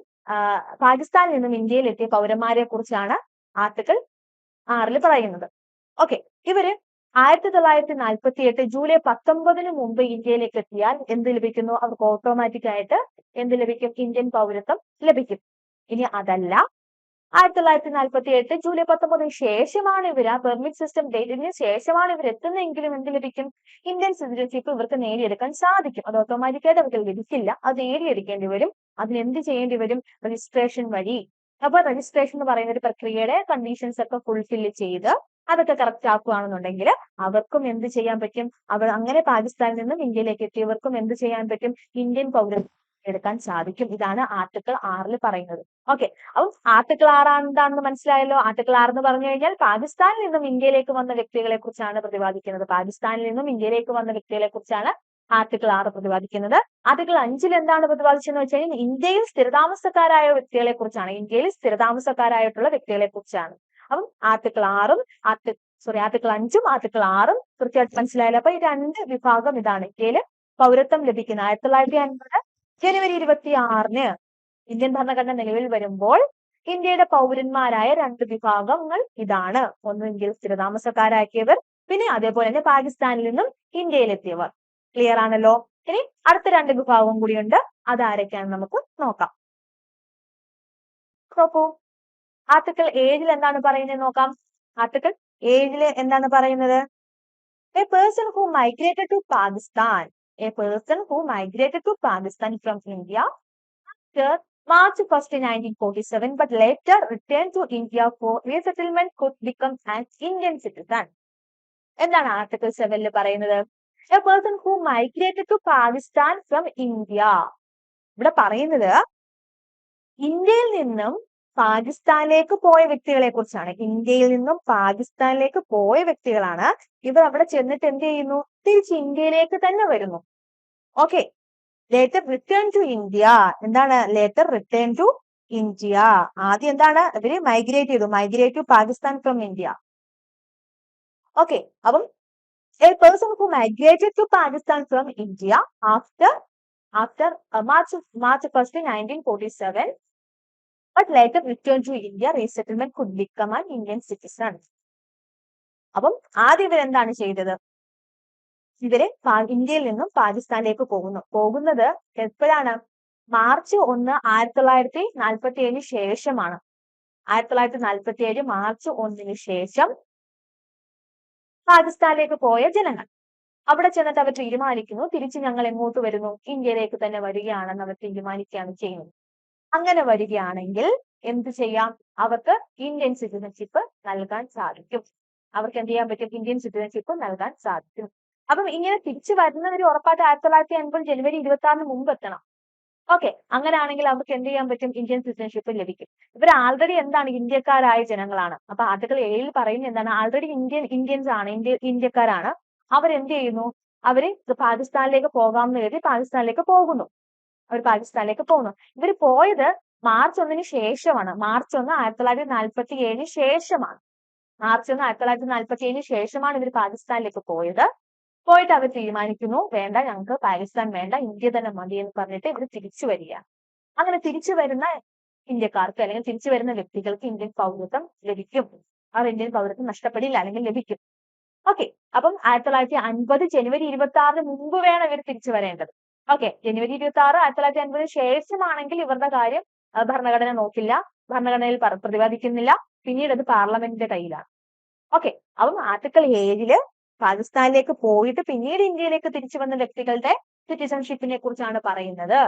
പാകിസ്ഥാനിൽ നിന്നും ഇന്ത്യയിൽ എത്തിയ പൗരന്മാരെ കുറിച്ചാണ് ആർട്ടിക്കിൾ ആറിൽ പറയുന്നത്. ഓക്കെ ഇവർ ആയിരത്തി തൊള്ളായിരത്തി നാൽപ്പത്തി എട്ട് ജൂലൈ പത്തൊമ്പതിന് മുമ്പ് ഇന്ത്യയിലേക്ക് എത്തിയാൽ എന്ത് ലഭിക്കുന്നു? അവർക്ക് ഓട്ടോമാറ്റിക് ആയിട്ട് എന്ത് ലഭിക്കും? ഇന്ത്യൻ പൗരത്വം ലഭിക്കും. ഇനി അതല്ല ആയിരത്തി തൊള്ളായിരത്തി നാൽപ്പത്തി എട്ട് ജൂലൈ പത്തൊമ്പതിന് ശേഷമാണ് ഇവർ ആ പെർമിറ്റ് സിസ്റ്റം ഡേറ്റിന് ശേഷമാണ് ഇവർ എത്തുന്നതെങ്കിലും എന്ത് ലഭിക്കും? ഇന്ത്യൻ സിറ്റിസൺഷിപ്പ് ഇവർക്ക് നേടിയെടുക്കാൻ സാധിക്കും. അത് ഓട്ടോമാറ്റിക്കായിട്ട് അവർക്ക് ലഭിക്കില്ല. അത് നേടിയെടുക്കേണ്ടി വരും. അതിന് എന്ത് ചെയ്യേണ്ടി വരും? രജിസ്ട്രേഷൻ വഴി. അപ്പൊ രജിസ്ട്രേഷൻ എന്ന് പറയുന്ന ഒരു പ്രക്രിയയുടെ കണ്ടീഷൻസ് ഒക്കെ ഫുൾഫിൽ ചെയ്ത് അതൊക്കെ കറക്റ്റ് ആക്കുകയാണെന്നുണ്ടെങ്കിൽ അവർക്കും എന്ത് ചെയ്യാൻ പറ്റും? അവർ അങ്ങനെ പാകിസ്ഥാനിൽ നിന്നും ഇന്ത്യയിലേക്ക് എത്തിയവർക്കും എന്ത് ചെയ്യാൻ പറ്റും? ഇന്ത്യൻ പൗരത്വം എടുക്കാൻ സാധിക്കും. ഇതാണ് ആർട്ടിക്കിൾ ആറിൽ പറയുന്നത്. ഓക്കെ. അപ്പം ആർട്ടിക്കിൾ ആറ് എന്താണെന്ന് മനസ്സിലായല്ലോ? ആർട്ടിക്കിൾ ആറ് എന്ന് പറഞ്ഞു കഴിഞ്ഞാൽ പാകിസ്ഥാനിൽ നിന്നും ഇന്ത്യയിലേക്ക് വന്ന വ്യക്തികളെ കുറിച്ചാണ് പ്രതിപാദിക്കുന്നത്. പാകിസ്ഥാനിൽ നിന്നും ഇന്ത്യയിലേക്ക് വന്ന വ്യക്തികളെ കുറിച്ചാണ് ആർട്ടിക്കിൾ ആറ് പ്രതിപാദിക്കുന്നത്. ആർട്ടിക്കിൾ അഞ്ചിൽ എന്താണ് പ്രതിപാദിച്ചെന്ന് വെച്ച് കഴിഞ്ഞാൽ ഇന്ത്യയിൽ സ്ഥിരതാമസക്കാരായ വ്യക്തികളെ കുറിച്ചാണ്. ഇന്ത്യയിൽ സ്ഥിരതാമസക്കാരായിട്ടുള്ള വ്യക്തികളെ കുറിച്ചാണ്. അപ്പം ആർട്ടിക്കിൾ ആറും ആർട്ടിക് സോറി ആർട്ടിക്കിൾ അഞ്ചും ആർട്ടിക്കിൾ ആറും കൃത്യമായിട്ട് മനസ്സിലായല്ലോ. അപ്പൊ ഈ രണ്ട് വിഭാഗം ഇതാണ്. ഇന്ത്യയിൽ പൗരത്വം ലഭിക്കുന്ന ആയിരത്തി തൊള്ളായിരത്തി അൻപത് ജനുവരി ഇരുപത്തി ആറിന് ഇന്ത്യൻ ഭരണഘടന നിലവിൽ വരുമ്പോൾ ഇന്ത്യയുടെ പൗരന്മാരായ രണ്ട് വിഭാഗങ്ങൾ ഇതാണ്. ഒന്ന് ഇന്ത്യയിൽ സ്ഥിരതാമസക്കാരാക്കിയവർ പിന്നെ അതേപോലെ തന്നെ പാകിസ്ഥാനിൽ നിന്നും ഇന്ത്യയിലെത്തിയവർ. ക്ലിയർ ആണല്ലോ? ഇനി അടുത്ത രണ്ട് വിഭാഗവും കൂടിയുണ്ട് അതാരൊക്കെയാണെന്ന് നമുക്ക് നോക്കാം. നോക്കൂ. ആർട്ടിക്കിൾ ഏഴിൽ എന്താണ് പറയുന്നത് നോക്കാം. ആർട്ടിക്കിൾ ഏഴിൽ എന്താണ് പറയുന്നത്? A person who migrated to Pakistan who migrated to Pakistan from India after March first nineteen forty seven but later return to India for resettlement could become an Indian citizen എന്താണ് article സെവനിൽ പറയുന്നത്? A person who migrated to Pakistan from India ഇവിടെ പറയുന്നത് ഇന്ത്യയിൽ നിന്നും പാകിസ്ഥാനിലേക്ക് പോയ വ്യക്തികളെ കുറിച്ചാണ്. ഇന്ത്യയിൽ നിന്നും പാകിസ്ഥാനിലേക്ക് പോയ വ്യക്തികളാണ് ഇവർ അവിടെ ചെന്നിട്ട് എന്ത് ചെയ്യുന്നു? തിരിച്ച് ഇന്ത്യയിലേക്ക് തന്നെ വരുന്നു. Okay later return to India എന്താണ്? ലേറ്റർ റിട്ടേൺ ടു ഇന്ത്യ ആദ്യം എന്താണ്? ഇവർ മൈഗ്രേറ്റ് ചെയ്തു. Migrate to Pakistan from India okay അപ്പം a person who migrated to Pakistan from India after after March March first nineteen forty seven but later return to India resettlement could become an Indian citizen അപ്പം ആദ്യം ഇവരെന്താണ് ചെയ്തത്? ഇവർ ഇന്ത്യയിൽ നിന്നും പാകിസ്ഥാനിലേക്ക് പോകുന്നു. പോകുന്നത് എപ്പോഴാണ്? മാർച്ച് ഒന്ന് ആയിരത്തി തൊള്ളായിരത്തി നാൽപ്പത്തി ഏഴിന് ശേഷമാണ്. ആയിരത്തി തൊള്ളായിരത്തി നാൽപ്പത്തി ഏഴ് മാർച്ച് ഒന്നിന് ശേഷം പാകിസ്ഥാനിലേക്ക് പോയ ജനങ്ങൾ. അവിടെ ചെന്നിട്ട് അവർ തീരുമാനിക്കുന്നു. തിരിച്ച് ഞങ്ങൾ എങ്ങോട്ട് വരുന്നു? ഇന്ത്യയിലേക്ക് തന്നെ വരികയാണെന്ന് അവർ തീരുമാനിക്കുകയാണ് ചെയ്യുന്നത്. അങ്ങനെ വരികയാണെങ്കിൽ എന്ത് ചെയ്യാം? അവർക്ക് ഇന്ത്യൻ സിറ്റിസൺഷിപ്പ് നൽകാൻ സാധിക്കും. അവർക്ക് എന്ത് ചെയ്യാൻ പറ്റും? ഇന്ത്യൻ സിറ്റിസൺഷിപ്പ് നൽകാൻ സാധിക്കും. അപ്പം ഇങ്ങനെ തിരിച്ചു വരുന്നവർ ഉറപ്പായിട്ട് ആയിരത്തി തൊള്ളായിരത്തി അൻപത് ജനുവരി ഇരുപത്തി ആറിന് മുമ്പ് എത്തണം. ഓക്കെ. അങ്ങനെയാണെങ്കിൽ അവർക്ക് എന്ത് ചെയ്യാൻ പറ്റും? ഇന്ത്യൻ സിറ്റിസൺഷിപ്പ് ലഭിക്കും. ഇവർ ആൾറെഡി എന്താണ്? ഇന്ത്യക്കാരായ ജനങ്ങളാണ്. അപ്പൊ ആർട്ടിക്കിൾ ഏഴിൽ പറയുന്നത് എന്താണ്? ആൾറെഡി ഇന്ത്യൻ ഇന്ത്യൻസ് ആണ്. ഇന്ത്യ ഇന്ത്യക്കാരാണ്. എന്ത് ചെയ്യുന്നു? അവർ പാകിസ്ഥാനിലേക്ക് പോകാമെന്ന് കരുതി പാകിസ്ഥാനിലേക്ക് പോകുന്നു. അവർ പാകിസ്ഥാനിലേക്ക് പോകുന്നു ഇവർ പോയത് മാർച്ച് ഒന്നിന് ശേഷമാണ്. മാർച്ച് ഒന്ന് ആയിരത്തി തൊള്ളായിരത്തി നാൽപ്പത്തി ഏഴിന് ശേഷമാണ്. മാർച്ച് ഒന്ന് ആയിരത്തി തൊള്ളായിരത്തി നാൽപ്പത്തി ഏഴിന് ശേഷമാണ് ഇവർ പാകിസ്ഥാനിലേക്ക് പോയത്. പോയിട്ട് അവർ തീരുമാനിക്കുന്നു വേണ്ട ഞങ്ങൾക്ക് പാകിസ്ഥാൻ വേണ്ട ഇന്ത്യ തന്നെ മതി എന്ന് പറഞ്ഞിട്ട് ഇവർ തിരിച്ചു വരിക. അങ്ങനെ തിരിച്ചു വരുന്ന ഇന്ത്യക്കാർക്ക് അല്ലെങ്കിൽ തിരിച്ചു വരുന്ന വ്യക്തികൾക്ക് ഇന്ത്യൻ പൗരത്വം ലഭിക്കും. അവർ ഇന്ത്യൻ പൗരത്വം നഷ്ടപ്പെടില്ല അല്ലെങ്കിൽ ലഭിക്കും. ഓക്കെ. അപ്പം ആയിരത്തി തൊള്ളായിരത്തി അൻപത് ജനുവരി ഇരുപത്തി ആറിന് മുമ്പ് വേണം ഇവർ തിരിച്ചു വരേണ്ടത്. ഓക്കെ ജനുവരി ഇരുപത്തി ആറ് ആയിരത്തി തൊള്ളായിരത്തി അൻപതിന് ശേഷമാണെങ്കിൽ ഇവരുടെ കാര്യം ഭരണഘടന നോക്കില്ല. ഭരണഘടനയിൽ പ്രതിപാദിക്കുന്നില്ല. പിന്നീട് അത് പാർലമെന്റിന്റെ കയ്യിലാണ്. ഓക്കെ അപ്പം ആർട്ടിക്കിൾ ഏഴിൽ പാകിസ്ഥാനിലേക്ക് പോയിട്ട് പിന്നീട് ഇന്ത്യയിലേക്ക് തിരിച്ചു വന്ന വ്യക്തികളുടെ സിറ്റിസൺഷിപ്പിനെ കുറിച്ചാണ് പറയുന്നത്.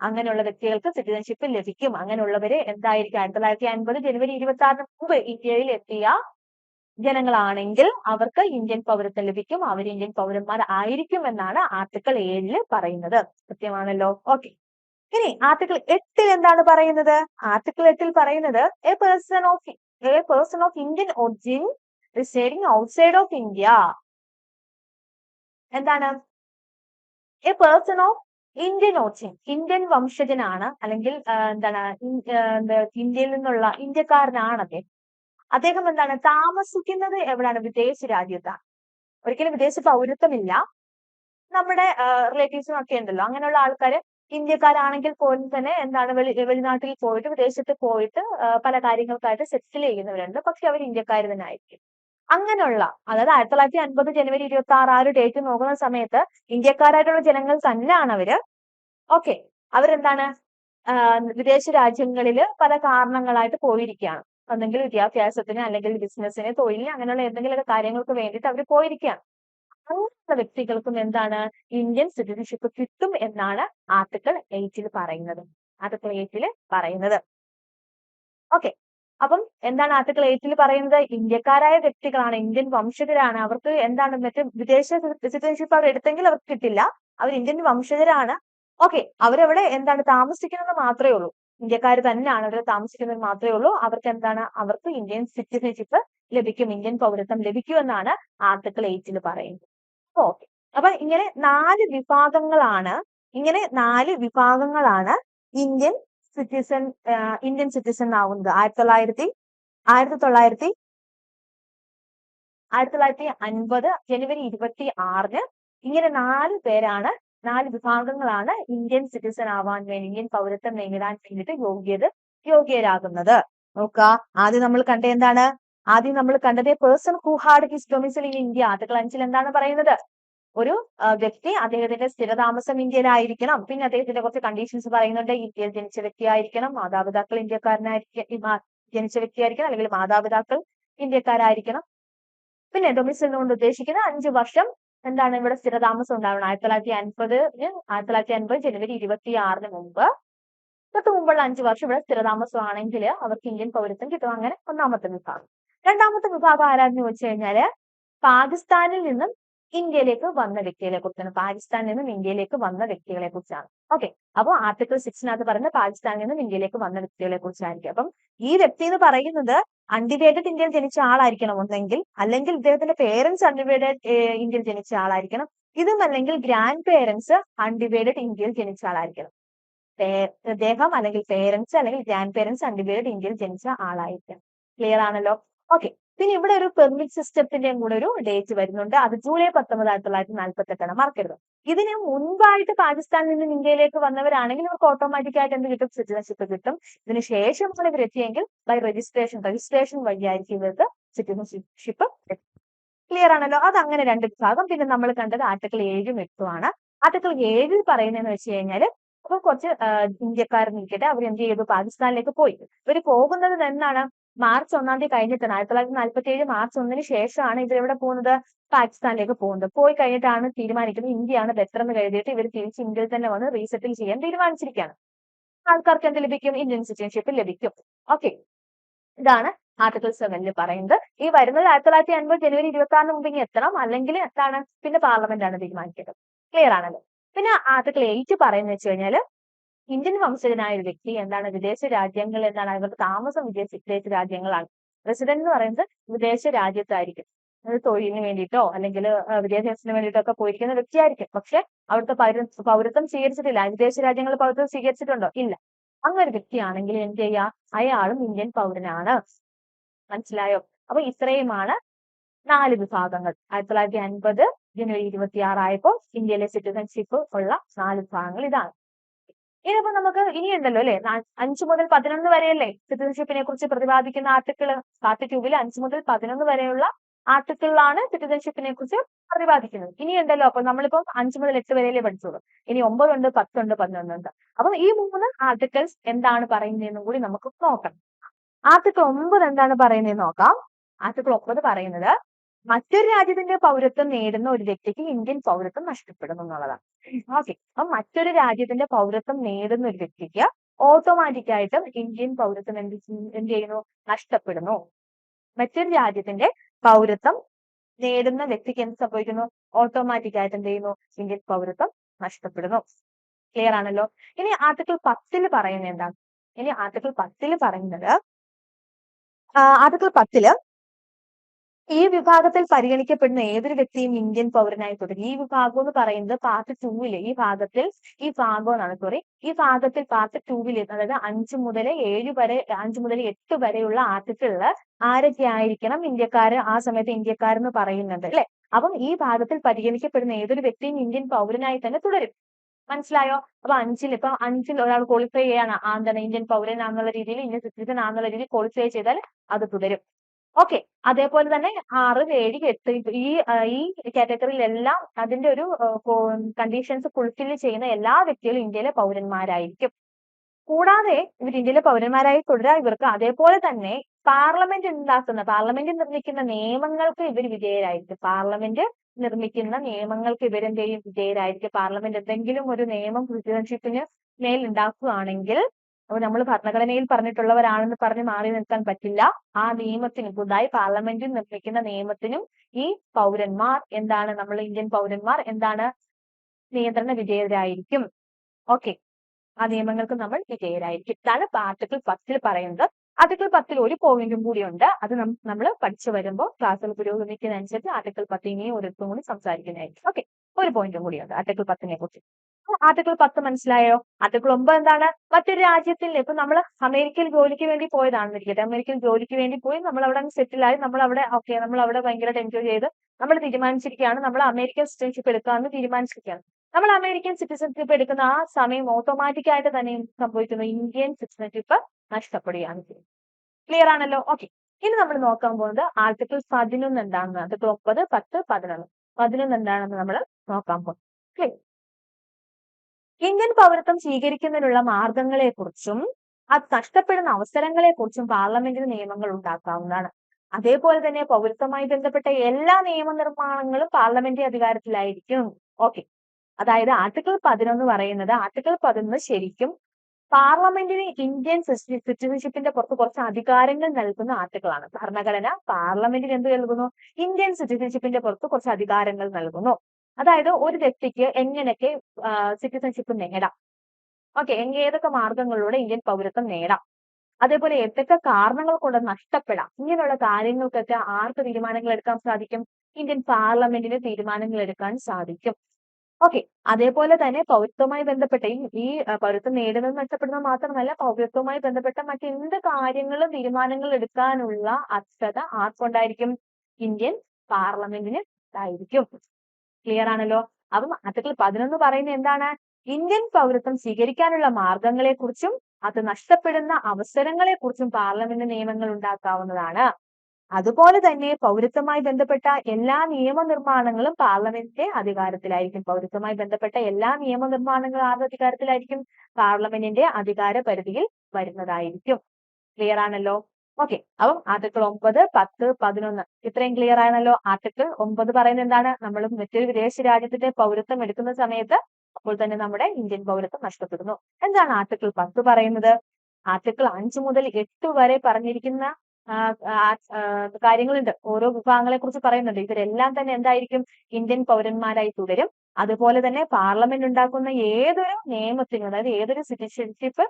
അങ്ങനെയുള്ള വ്യക്തികൾക്ക് സിറ്റിസൺഷിപ്പ് ലഭിക്കും. അങ്ങനെയുള്ളവര് എന്തായിരിക്കും? ആയിരത്തി തൊള്ളായിരത്തി അൻപത് ജനുവരി ഇരുപത്തി ആറിന് മുമ്പ് ഇന്ത്യയിൽ എത്തിയ ജനങ്ങളാണെങ്കിൽ അവർക്ക് ഇന്ത്യൻ പൗരത്വം ലഭിക്കും അവർ ഇന്ത്യൻ പൗരന്മാർ ആയിരിക്കും എന്നാണ് ആർട്ടിക്കിൾ ഏഴിൽ പറയുന്നത്. കൃത്യമാണല്ലോ? ഓക്കെ. ഇനി ആർട്ടിക്കിൾ എട്ടിൽ എന്താണ് പറയുന്നത്? ആർട്ടിക്കിൾ എട്ടിൽ പറയുന്നത് a person of a person of Indian origin residing outside of India എന്താണ്? A person of Indian origin Indian വംശജനാണ് അല്ലെങ്കിൽ എന്താണ് ഇന്ത്യയിൽ നിന്നുള്ള ഇന്ത്യക്കാരനാണ് അദ്ദേഹം അദ്ദേഹം എന്താണ് താമസിക്കുന്നത് എവിടെയാണ്? വിദേശ രാജ്യത്താണ് ഒരിക്കലും വിദേശ പൗരത്വമില്ല. നമ്മുടെ റിലേറ്റീവ്സും ഒക്കെ ഉണ്ടല്ലോ. അങ്ങനെയുള്ള ആൾക്കാര് ഇന്ത്യക്കാരാണെങ്കിൽ പോലും തന്നെ എന്താണ് വെളി വെളിനാട്ടിൽ പോയിട്ട് വിദേശത്ത് പോയിട്ട് പല കാര്യങ്ങൾക്കായിട്ട് സെറ്റിൽ ചെയ്യുന്നവരുണ്ട്. പക്ഷെ അവർ ഇന്ത്യക്കാർ തന്നെ ആയിരിക്കും. അങ്ങനെയുള്ള അതായത് ആയിരത്തി തൊള്ളായിരത്തി അൻപത് ജനുവരി ഇരുപത്തി ആറ് ആ ഒരു ഡേറ്റ് നോക്കുന്ന സമയത്ത് ഇന്ത്യക്കാരായിട്ടുള്ള ജനങ്ങൾ തന്നെയാണ് അവർ. ഓക്കെ അവരെന്താണ്? വിദേശ രാജ്യങ്ങളിൽ പല കാരണങ്ങളായിട്ട് പോയിരിക്കുകയാണ്. ഒന്നെങ്കിൽ വിദ്യാഭ്യാസത്തിന് അല്ലെങ്കിൽ ബിസിനസ്സിന് തൊഴിലിന് അങ്ങനെയുള്ള എന്തെങ്കിലുമൊക്കെ കാര്യങ്ങൾക്ക് വേണ്ടിയിട്ട് അവർ പോയിരിക്കുകയാണ് അങ്ങനെയുള്ള വ്യക്തികൾക്കും എന്താണ് ഇന്ത്യൻ സിറ്റിസൺഷിപ്പ് കിട്ടും എന്നാണ് ആർട്ടിക്കിൾ എയ്റ്റിൽ പറയുന്നത്. ആർട്ടിക്കിൾ എയ്റ്റിൽ പറയുന്നത്. ഓക്കെ. അപ്പം എന്താണ് ആർട്ടിക്കിൾ എയ്റ്റിൽ പറയുന്നത്? ഇന്ത്യക്കാരായ വ്യക്തികളാണ് ഇന്ത്യൻ വംശജരാണ്. അവർക്ക് എന്താണ് മറ്റു വിദേശ സിറ്റിസൺഷിപ്പ് അവർ എടുത്തെങ്കിൽ അവർക്ക് കിട്ടില്ല. അവർ ഇന്ത്യൻ വംശജരാണ്. ഓക്കെ. അവരവിടെ എന്താണ് താമസിക്കുന്നത് മാത്രമേ ഉള്ളൂ. ഇന്ത്യക്കാർ തന്നെയാണ് അവർ താമസിക്കുന്നത് മാത്രമേ ഉള്ളൂ. അവർക്ക് എന്താണ്? അവർക്ക് ഇന്ത്യൻ സിറ്റിസൺഷിപ്പ് ലഭിക്കും. ഇന്ത്യൻ പൗരത്വം ലഭിക്കും എന്നാണ് ആർട്ടിക്കിൾ എയ്റ്റിൽ പറയുന്നത്. ഓക്കെ അപ്പൊ ഇങ്ങനെ നാല് വിഭാഗങ്ങളാണ് ഇങ്ങനെ നാല് വിഭാഗങ്ങളാണ് ഇന്ത്യൻ സിറ്റിസൺ ഇന്ത്യൻ സിറ്റിസൺ ആവുന്നത്. ആയിരത്തി തൊള്ളായിരത്തി ആയിരത്തി തൊള്ളായിരത്തി ആയിരത്തി തൊള്ളായിരത്തി അൻപത് ജനുവരി ഇരുപത്തി ആറിന് ഇങ്ങനെ നാല് പേരാണ് നാല് വിഭാഗങ്ങളാണ് ഇന്ത്യൻ സിറ്റിസൺ ആവാൻ വേണ്ടി ഇന്ത്യൻ പൗരത്വം നേടാൻ വേണ്ടിയിട്ട് യോഗ്യത യോഗ്യരാകുന്നത്. നോക്കുക. ആദ്യം നമ്മൾ കണ്ട എന്താണ്? ആദ്യം നമ്മൾ കണ്ടത് person who had his domicile in India article അഞ്ചിൽ എന്താണ് പറയുന്നത്? ഒരു വ്യക്തി അദ്ദേഹത്തിന്റെ സ്ഥിരതാമസം ഇന്ത്യയിലായിരിക്കണം. പിന്നെ അദ്ദേഹത്തിന്റെ കുറച്ച് കണ്ടീഷൻസ് പറയുന്നുണ്ട്. ഇന്ത്യയിൽ ജനിച്ച വ്യക്തിയായിരിക്കണം മാതാപിതാക്കൾ ഇന്ത്യക്കാരനായിരിക്കും ജനിച്ച വ്യക്തിയായിരിക്കണം അല്ലെങ്കിൽ മാതാപിതാക്കൾ ഇന്ത്യക്കാരായിരിക്കണം. പിന്നെ ഡൊമിസിൽ കൊണ്ട് ഉദ്ദേശിക്കുന്നത് അഞ്ചു വർഷം എന്താണ് ഇവിടെ സ്ഥിരതാമസം ഉണ്ടാവണം? ആയിരത്തി തൊള്ളായിരത്തി അൻപത് ആയിരത്തി തൊള്ളായിരത്തി അൻപത് ജനുവരി ഇരുപത്തി ആറിന് മുമ്പ്. തൊട്ട് മുമ്പുള്ള അഞ്ചു വർഷം ഇവിടെ സ്ഥിരതാമസം ആണെങ്കിൽ അവർക്ക് ഇന്ത്യൻ പൗരത്വം കിട്ടും. അങ്ങനെ ഒന്നാമത്തെ വിഭാഗം. രണ്ടാമത്തെ വിഭാഗം ആരാന്ന് ചോദിച്ചു കഴിഞ്ഞാൽ പാകിസ്ഥാനിൽ നിന്നും ഇന്ത്യയിലേക്ക് വന്ന വ്യക്തികളെ കുറിച്ചാണ്. പാകിസ്ഥാനിൽ നിന്നും ഇന്ത്യയിലേക്ക് വന്ന വ്യക്തികളെ കുറിച്ചാണ്. ഓക്കെ അപ്പോൾ ആർട്ടിക്കിൾ സിക്സിനകത്ത് പറയുന്നത് പാകിസ്ഥാനിൽ നിന്നും ഇന്ത്യയിലേക്ക് വന്ന വ്യക്തികളെ കുറിച്ചായിരിക്കും. അപ്പം ഈ വ്യക്തി എന്ന് പറയുന്നത് അൺഡിവൈഡഡ് ഇന്ത്യയിൽ ജനിച്ച ആളായിരിക്കണം ഒന്നെങ്കിൽ അല്ലെങ്കിൽ ഇദ്ദേഹത്തിന്റെ പേരൻസ് അൺഡിവൈഡഡ് ഇന്ത്യയിൽ ജനിച്ച ആളായിരിക്കണം. ഇതും അല്ലെങ്കിൽ ഗ്രാൻഡ് പേരൻസ് അൺഡിവൈഡഡ് ഇന്ത്യയിൽ ജനിച്ച ആളായിരിക്കണം. അദ്ദേഹം അല്ലെങ്കിൽ പേരൻസ് അല്ലെങ്കിൽ ഗ്രാൻഡ് പേരൻസ് അൺഡിവൈഡഡ് ഇന്ത്യയിൽ ജനിച്ച ആളായിരിക്കണം. ക്ലിയർ ആണല്ലോ? ഓക്കെ പിന്നെ ഇവിടെ ഒരു പെർമിറ്റ് സിസ്റ്റത്തിന്റെയും കൂടെ ഒരു ഡേറ്റ് വരുന്നുണ്ട്. അത് ജൂലൈ പത്തൊമ്പത് ആയിരത്തി തൊള്ളായിരത്തി നാൽപ്പത്തി എട്ടാണ് മറക്കരുത് ഇതിന് മുൻപായിട്ട് പാകിസ്ഥാനിൽ നിന്നും ഇന്ത്യയിലേക്ക് വന്നവരാണെങ്കിൽ അവർക്ക് ഓട്ടോമാറ്റിക് ആയിട്ട് എന്ത് കിട്ടും? സിറ്റിസൺഷിപ്പ് കിട്ടും. ഇതിന് ശേഷമാണ് ഇവർ എത്തിയെങ്കിൽ ബൈ രജിസ്ട്രേഷൻ രജിസ്ട്രേഷൻ വഴിയായിരിക്കും ഇവർക്ക് സിറ്റിസൺഷിപ്പ് ക്ലിയർ ആണല്ലോ. അത് അങ്ങനെ രണ്ട് വിഭാഗം പിന്നെ നമ്മൾ കണ്ടത് ആർട്ടിക്കിൾ ഏഴും എട്ടും ആണ്. ആർട്ടിക്കിൾ ഏഴിൽ പറയുന്നതെന്ന് വെച്ച് കഴിഞ്ഞാൽ അപ്പൊ കുറച്ച് ഇന്ത്യക്കാർ നിൽക്കട്ടെ. അവർ എന്ത് ചെയ്തു? പാകിസ്ഥാനിലേക്ക് പോയി. ഇവർ പോകുന്നത് എന്നാണ് മാർച്ച് ഒന്നാം തീയതി കഴിഞ്ഞിട്ടാണ്. ആയിരത്തി തൊള്ളായിരത്തി നാൽപ്പത്തി ഏഴ് മാർച്ച് ഒന്നിന് ശേഷമാണ് ഇവർ എവിടെ പോകുന്നത്. പാകിസ്ഥാനിലേക്ക് പോകുന്നത്. പോയി കഴിഞ്ഞിട്ടാണ് തീരുമാനിക്കുന്നത്. ഇന്ത്യയാണ് ബെറ്റർ എന്ന് കരുതിയിട്ട് ഇവർ തിരിച്ച് ഇന്ത്യയിൽ തന്നെ വന്ന് റീസെറ്റിൽ ചെയ്യാൻ തീരുമാനിച്ചിരിക്കുകയാണ്. ആൾക്കാർക്ക് എന്ത് ലഭിക്കും? ഇന്ത്യൻ സിറ്റിസൺഷിപ്പ് ലഭിക്കും. ഓക്കെ ഇതാണ് ആർട്ടിക്കിൾ സെവനിൽ പറയുന്നത്. ഈ വരുന്നത് ആയിരത്തി തൊള്ളായിരത്തി അൻപത് ജനുവരി ഇരുപത്തി ആറിന് മുമ്പ് ഇനി എത്തണം. അല്ലെങ്കിൽ എന്താണ്? പിന്നെ പാർലമെന്റ് ആണ് തീരുമാനിക്കുന്നത് ക്ലിയർ ആണല്ലോ. പിന്നെ ആർട്ടിക്കിൾ എയ്റ്റ് പറയുന്നത് വെച്ച് കഴിഞ്ഞാൽ ഇന്ത്യൻ വംശജനായ ഒരു വ്യക്തി എന്താണ്? വിദേശ രാജ്യങ്ങൾ എന്നാണ്. അവർക്ക് താമസം വിദേശ വിദേശ രാജ്യങ്ങളാണ്. പ്രസിഡന്റ് എന്ന് പറയുന്നത് വിദേശ രാജ്യത്തായിരിക്കും. തൊഴിലിന് വേണ്ടിയിട്ടോ അല്ലെങ്കിൽ വിദ്യാഭ്യാസത്തിന് വേണ്ടിയിട്ടോ ഒക്കെ പോയിരിക്കുന്ന വ്യക്തിയായിരിക്കും. പക്ഷെ അവിടുത്തെ പൗര പൗരത്വം സ്വീകരിച്ചിട്ടില്ല. വിദേശ രാജ്യങ്ങൾ പൗരത്വം സ്വീകരിച്ചിട്ടുണ്ടോ? ഇല്ല. അങ്ങനെ ഒരു വ്യക്തിയാണെങ്കിൽ എന്ത് ചെയ്യാ? അയാളും ഇന്ത്യൻ പൗരനാണ്. മനസ്സിലായോ? അപ്പൊ ഇത്രയുമാണ് നാല് വിഭാഗങ്ങൾ. ആയിരത്തി തൊള്ളായിരത്തി അൻപത് ജനുവരി ഇരുപത്തി ആറായപ്പോൾ ഇന്ത്യയിലെ സിറ്റിസൺഷിപ്പ് ഉള്ള നാല് വിഭാഗങ്ങൾ ഇതാണ്. ഇനിയിപ്പോ നമുക്ക് ഇനിയുണ്ടല്ലോ അല്ലെ? അഞ്ചു മുതൽ പതിനൊന്ന് വരെയല്ലേ സിറ്റിസൺഷിപ്പിനെ കുറിച്ച് പ്രതിപാദിക്കുന്ന ആർട്ടിക്കിൾ പാർട്ട് ട്യൂബിൽ അഞ്ചു മുതൽ പതിനൊന്ന് വരെയുള്ള ആർട്ടിക്കിളിലാണ് സിറ്റിസൺഷിപ്പിനെ കുറിച്ച് പ്രതിപാദിക്കുന്നത്. ഇനിയുണ്ടല്ലോ അപ്പൊ നമ്മളിപ്പോ അഞ്ചു മുതൽ എട്ട് വരെയല്ലേ പഠിച്ചോളൂ ഇനി ഒമ്പതുണ്ട് പത്തുണ്ട് പതിനൊന്നുണ്ട് അപ്പൊ ഈ മൂന്ന് ആർട്ടിക്കിൾസ് എന്താണ് പറയുന്നതെന്നും കൂടി നമുക്ക് നോക്കണം ആർട്ടിക്കിൾ ഒമ്പത് എന്താണ് പറയുന്നത് നോക്കാം. ആർട്ടിക്കിൾ ഒമ്പത് പറയുന്നത് മറ്റൊരു രാജ്യത്തിന്റെ പൗരത്വം നേടുന്ന ഒരു വ്യക്തിക്ക് ഇന്ത്യൻ പൗരത്വം നഷ്ടപ്പെടുന്നു എന്നുള്ളതാണ്. ഓക്കെ അപ്പൊ മറ്റൊരു രാജ്യത്തിന്റെ പൗരത്വം നേടുന്ന ഒരു വ്യക്തിക്ക് ഓട്ടോമാറ്റിക് ആയിട്ടും ഇന്ത്യൻ പൗരത്വം എന്ത് എന്ത് ചെയ്യുന്നു? നഷ്ടപ്പെടുന്നു. മറ്റൊരു രാജ്യത്തിന്റെ പൗരത്വം നേടുന്ന വ്യക്തിക്ക് എന്ത് സംഭവിക്കുന്നു? ഓട്ടോമാറ്റിക് ആയിട്ട് എന്ത് ചെയ്യുന്നു? ഇന്ത്യൻ പൗരത്വം നഷ്ടപ്പെടുന്നു. ക്ലിയർ ആണല്ലോ? ഇനി ആർട്ടിക്കിൾ പത്തിൽ പറയുന്നത് എന്താണ്? ഇനി ആർട്ടിക്കിൾ പത്തിൽ പറയുന്നത് ആർട്ടിക്കിൾ പത്തിൽ ഈ വിഭാഗത്തിൽ പരിഗണിക്കപ്പെടുന്ന ഏതൊരു വ്യക്തിയും ഇന്ത്യൻ പൗരനായി തുടങ്ങി. ഈ വിഭാഗം എന്ന് പറയുന്നത് പാർട്ട് ടൂവിൽ ഈ ഭാഗത്തിൽ ഈ ഭാഗം എന്നാണ് സോറി ഈ ഭാഗത്തിൽ പാർട്ട് ടൂവിൽ അതായത് അഞ്ച് മുതൽ ഏഴ് വരെ അഞ്ചു മുതൽ എട്ട് വരെയുള്ള ആർട്ടിക്കിളിൽ ആരൊക്കെ ആയിരിക്കണം ഇന്ത്യക്കാര് ആ സമയത്ത് ഇന്ത്യക്കാരെന്ന് പറയുന്നത് അല്ലെ? അപ്പം ഈ ഭാഗത്തിൽ പരിഗണിക്കപ്പെടുന്ന ഏതൊരു വ്യക്തിയും ഇന്ത്യൻ പൗരനായി തന്നെ തുടരും. മനസ്സിലായോ? അപ്പൊ അഞ്ചിൽ ഇപ്പൊ അഞ്ചിൽ ഒരാൾ ക്വാളിഫൈ ചെയ്യാണ്. എന്താണ് ഇന്ത്യൻ പൗരനാന്നുള്ള രീതിയിൽ ഇന്ത്യൻ സിറ്റിസൺ ആണെന്നുള്ള രീതിയിൽ ക്വാളിഫൈ ചെയ്താൽ അത് തുടരും. ഓക്കെ. അതേപോലെ തന്നെ ആറ് ഏഴ് എട്ട് ഈ ഈ കാറ്റഗറിയിലെല്ലാം അതിന്റെ ഒരു കണ്ടീഷൻസ് ഫുൾഫിൽ ചെയ്യുന്ന എല്ലാ വ്യക്തികളും ഇന്ത്യയിലെ പൗരന്മാരായിരിക്കും. കൂടാതെ ഇവർ ഇന്ത്യയിലെ പൗരന്മാരായി തുടരാൻ ഇവർക്ക് അതേപോലെ തന്നെ പാർലമെന്റ് ഉണ്ടാക്കുന്ന പാർലമെന്റ് നിർമ്മിക്കുന്ന നിയമങ്ങൾക്ക് ഇവർ വിധേയരായിരിക്കും. പാർലമെന്റ് നിർമ്മിക്കുന്ന നിയമങ്ങൾക്ക് ഇവരെന്തെയും വിധേയരായിരിക്കും. പാർലമെന്റ് എന്തെങ്കിലും ഒരു നിയമം സിറ്റിസൺഷിപ്പിന് മേൽ ഉണ്ടാക്കുകയാണെങ്കിൽ അപ്പൊ നമ്മൾ ഭരണഘടനയിൽ പറഞ്ഞിട്ടുള്ളവരാണെന്ന് പറഞ്ഞ് മാറി നിൽക്കാൻ പറ്റില്ല. ആ നിയമത്തിന് പുതുതായി പാർലമെന്റിൽ നിർമ്മിക്കുന്ന നിയമത്തിനും ഈ പൗരന്മാർ എന്താണ് നമ്മൾ ഇന്ത്യൻ പൗരന്മാർ എന്താണ് നിയന്ത്രണ വിധേയരായിരിക്കും. ഓക്കെ. ആ നിയമങ്ങൾക്ക് നമ്മൾ വിധേയരായിരിക്കും. ഇതാണ് ആർട്ടിക്കിൾ പത്തിൽ പറയുന്നത്. ആർട്ടിക്കിൾ പത്തിൽ ഒരു പോയിന്റും കൂടിയുണ്ട്. അത് നമ്മൾ പഠിച്ചു വരുമ്പോൾ ക്ലാസ്സിൽ പുരോഗമിക്കുന്നതനുസരിച്ച് ആർട്ടിക്കിൾ പത്തിനെയും ഒരു കൂടി സംസാരിക്കുന്നതായിരിക്കും. ഓക്കെ. ഒരു പോയിന്റും കൂടിയുണ്ട് ആർട്ടിക്കിൾ പത്തിനെ കുറിച്ച് ആർട്ടിക്കിൾ പത്ത് മനസ്സിലായോ? ആർട്ടിക്കിൾ ഒമ്പത് എന്താണ്? മറ്റൊരു രാജ്യത്തിൽ ഇപ്പൊ നമ്മൾ അമേരിക്കയിൽ ജോലിക്ക് വേണ്ടി പോയതാണെന്ന് ഇരിക്കട്ടെ. അമേരിക്കയിൽ ജോലിക്ക് വേണ്ടി പോയി നമ്മൾ അവിടെ സെറ്റിലായി നമ്മൾ അവിടെ ഓക്കെ നമ്മൾ അവിടെ ഭയങ്കരമായിട്ട് എൻജോയ് ചെയ്ത് നമ്മൾ തീരുമാനിച്ചിരിക്കുകയാണ്. നമ്മൾ അമേരിക്കൻ സിറ്റിസൺഷിപ്പ് എടുക്കാമെന്ന് തീരുമാനിച്ചിരിക്കുകയാണ്. നമ്മൾ അമേരിക്കൻ സിറ്റിസൺഷിപ്പ് എടുക്കുന്ന ആ സമയം ഓട്ടോമാറ്റിക് ആയിട്ട് തന്നെ സംഭവിക്കുന്നു? ഇന്ത്യൻ സിറ്റിസൺഷിപ്പ് നഷ്ടപ്പെടുകയാണ്. ക്ലിയർ ആണല്ലോ? ഓക്കെ ഇനി നമ്മൾ നോക്കാൻ പോകുന്നത് ആർട്ടിക്കിൾ പതിനൊന്ന് എന്താണെന്ന്. ആർട്ടിക്കിൾ ഒമ്പത് പത്ത് പതിനൊന്ന്. പതിനൊന്ന് എന്താണെന്ന് നമ്മൾ നോക്കാൻ പോകും ക്ലിയർ ഇന്ത്യൻ പൗരത്വം സ്വീകരിക്കുന്നതിനുള്ള മാർഗങ്ങളെക്കുറിച്ചും അത് നഷ്ടപ്പെടുന്ന അവസരങ്ങളെക്കുറിച്ചും പാർലമെന്റിന് നിയമങ്ങൾ ഉണ്ടാക്കാവുന്നതാണ്. അതേപോലെ തന്നെ പൗരത്വമായി ബന്ധപ്പെട്ട എല്ലാ നിയമനിർമ്മാണങ്ങളും പാർലമെന്റ് അധികാരത്തിലായിരിക്കും. ഓക്കെ. അതായത് ആർട്ടിക്കിൾ പതിനൊന്ന് പറയുന്നത് ആർട്ടിക്കിൾ പതിനൊന്ന് ശരിക്കും പാർലമെന്റിന് ഇന്ത്യൻ സിറ്റിസൺഷിപ്പിന്റെ പുറത്ത് കുറച്ച് അധികാരങ്ങൾ നൽകുന്ന ആർട്ടിക്കിളാണ്. ഭരണഘടന പാർലമെന്റിന് എന്ത് നൽകുന്നു? ഇന്ത്യൻ സിറ്റിസൺഷിപ്പിന്റെ പുറത്ത് കുറച്ച് അധികാരങ്ങൾ നൽകുന്നു. അതായത് ഒരു വ്യക്തിക്ക് എങ്ങനെയൊക്കെ സിറ്റിസൺഷിപ്പ് നേടാം. ഓക്കെ ഏതൊക്കെ മാർഗങ്ങളിലൂടെ ഇന്ത്യൻ പൗരത്വം നേടാം. അതേപോലെ എന്തൊക്കെ കാരണങ്ങൾ കൊണ്ട് നഷ്ടപ്പെടാം. ഇങ്ങനെയുള്ള കാര്യങ്ങൾക്കൊക്കെ ആർക്ക് തീരുമാനങ്ങൾ എടുക്കാൻ സാധിക്കും? ഇന്ത്യൻ പാർലമെന്റിന് തീരുമാനങ്ങൾ എടുക്കാൻ സാധിക്കും. ഓക്കെ അതേപോലെ തന്നെ പൗരത്വവുമായി ബന്ധപ്പെട്ട ഈ പൗരത്വം നേടുന്നത് നഷ്ടപ്പെടുന്നത് മാത്രമല്ല പൗരത്വവുമായി ബന്ധപ്പെട്ട മറ്റെന്ത് കാര്യങ്ങളും തീരുമാനങ്ങൾ എടുക്കാനുള്ള അർഹത ആർക്കുണ്ടായിരിക്കും? ഇന്ത്യൻ പാർലമെന്റിന് ആയിരിക്കും. ക്ലിയർ ആണല്ലോ. അപ്പം ആർട്ടിക്കിൾ പതിനൊന്ന് പറയുന്നത് എന്താണ്? ഇന്ത്യൻ പൗരത്വം സ്വീകരിക്കാനുള്ള മാർഗങ്ങളെ കുറിച്ചും അത് നഷ്ടപ്പെടുന്ന അവസരങ്ങളെ കുറിച്ചും പാർലമെന്റ് നിയമങ്ങൾ ഉണ്ടാക്കാവുന്നതാണ്. അതുപോലെ തന്നെ പൗരത്വമായി ബന്ധപ്പെട്ട എല്ലാ നിയമനിർമ്മാണങ്ങളും പാർലമെന്റിന്റെ അധികാരത്തിലായിരിക്കും. പൗരത്വമായി ബന്ധപ്പെട്ട എല്ലാ നിയമനിർമ്മാണങ്ങളും ആരുടെ അധികാരത്തിലായിരിക്കും? പാർലമെന്റിന്റെ അധികാര പരിധിയിൽ വരുന്നതായിരിക്കും. ക്ലിയർ ആണല്ലോ? ഓക്കെ അപ്പം ആർട്ടിക്കിൾ ഒമ്പത് പത്ത് പതിനൊന്ന്. ഇത്രയും ക്ലിയർ ആണല്ലോ. ആർട്ടിക്കിൾ ഒമ്പത് പറയുന്നത് എന്താണ്? നമ്മൾ മറ്റൊരു വിദേശ രാജ്യത്തിന്റെ പൗരത്വം എടുക്കുന്ന സമയത്ത് അപ്പോൾ തന്നെ നമ്മുടെ ഇന്ത്യൻ പൗരത്വം നഷ്ടപ്പെടുന്നു. എന്താണ് ആർട്ടിക്കിൾ പത്ത് പറയുന്നത്? ആർട്ടിക്കിൾ അഞ്ച് മുതൽ എട്ട് വരെ പറഞ്ഞിരിക്കുന്ന കാര്യങ്ങളുണ്ട്. ഓരോ വിഭാഗങ്ങളെ കുറിച്ച് പറയുന്നുണ്ട്. ഇവരെല്ലാം തന്നെ എന്തായിരിക്കും? ഇന്ത്യൻ പൗരന്മാരായി തുടരും. അതുപോലെ തന്നെ പാർലമെന്റ് ഉണ്ടാക്കുന്ന ഏതൊരു നിയമത്തിനും അതായത് ഏതൊരു സിറ്റിസൺഷിപ്പ്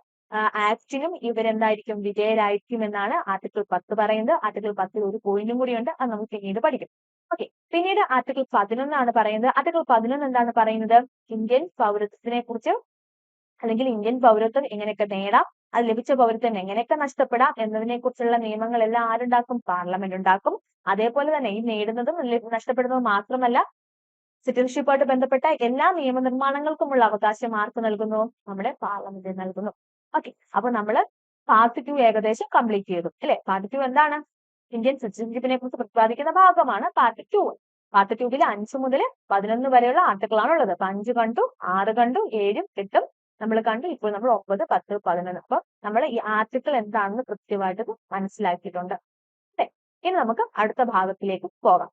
ആക്ടിനും ഇവരെന്തായിരിക്കും വിധേയരായിരിക്കും എന്നാണ് ആർട്ടിക്കിൾ പത്ത് പറയുന്നത്. ആർട്ടിക്കിൾ പത്തിൽ ഒരു പോയിന്റും കൂടിയുണ്ട്. അത് നമുക്ക് പിന്നീട് പഠിക്കും. ഓക്കെ. പിന്നീട് ആർട്ടിക്കിൾ പതിനൊന്നാണ് പറയുന്നത്. ആർട്ടിക്കിൾ പതിനൊന്ന് എന്താണ് പറയുന്നത്? ഇന്ത്യൻ പൗരത്വത്തിനെ കുറിച്ച് അല്ലെങ്കിൽ ഇന്ത്യൻ പൗരത്വം എങ്ങനെയൊക്കെ നേടാം അത് ലഭിച്ച പൗരത്വം എങ്ങനെയൊക്കെ നഷ്ടപ്പെടാം എന്നതിനെ കുറിച്ചുള്ള നിയമങ്ങളെല്ലാം ആരുണ്ടാക്കും? പാർലമെന്റ് ഉണ്ടാക്കും. അതേപോലെ തന്നെ ഈ നേടുന്നതും നഷ്ടപ്പെടുന്നതും മാത്രമല്ല സിറ്റിസൺഷിപ്പുമായിട്ട് ബന്ധപ്പെട്ട എല്ലാ നിയമനിർമ്മാണങ്ങൾക്കുമുള്ള അവകാശം ആർക്ക് നൽകുന്നു? നമ്മുടെ പാർലമെന്റ് നൽകുന്നു. ഓക്കെ അപ്പൊ നമ്മൾ പാർട്ട് ടു ഏകദേശം കംപ്ലീറ്റ് ചെയ്തു. അല്ലെ? പാർട്ട് ടു എന്താണ് ഇന്ത്യൻ സിറ്റിസൺഷിപ്പിനെ കുറിച്ച് പ്രതിപാദിക്കുന്ന ഭാഗമാണ് പാർട്ട് ടു പാർട്ട് ട്യൂബിൽ അഞ്ച് മുതൽ പതിനൊന്ന് വരെയുള്ള ആർട്ടിക്കിളാണ് ഉള്ളത്. അപ്പൊ അഞ്ച് കണ്ടു ആറ് കണ്ടു ഏഴും എട്ടും നമ്മൾ കണ്ടു. ഇപ്പോൾ നമ്മൾ ഒമ്പത് പത്ത് പതിനൊന്ന്. അപ്പൊ നമ്മൾ ഈ ആർട്ടിക്കിൾ എന്താണെന്ന് കൃത്യമായിട്ട് മനസ്സിലാക്കിയിട്ടുണ്ട്. അല്ലെ? ഇനി നമുക്ക് അടുത്ത ഭാഗത്തിലേക്ക് പോകാം.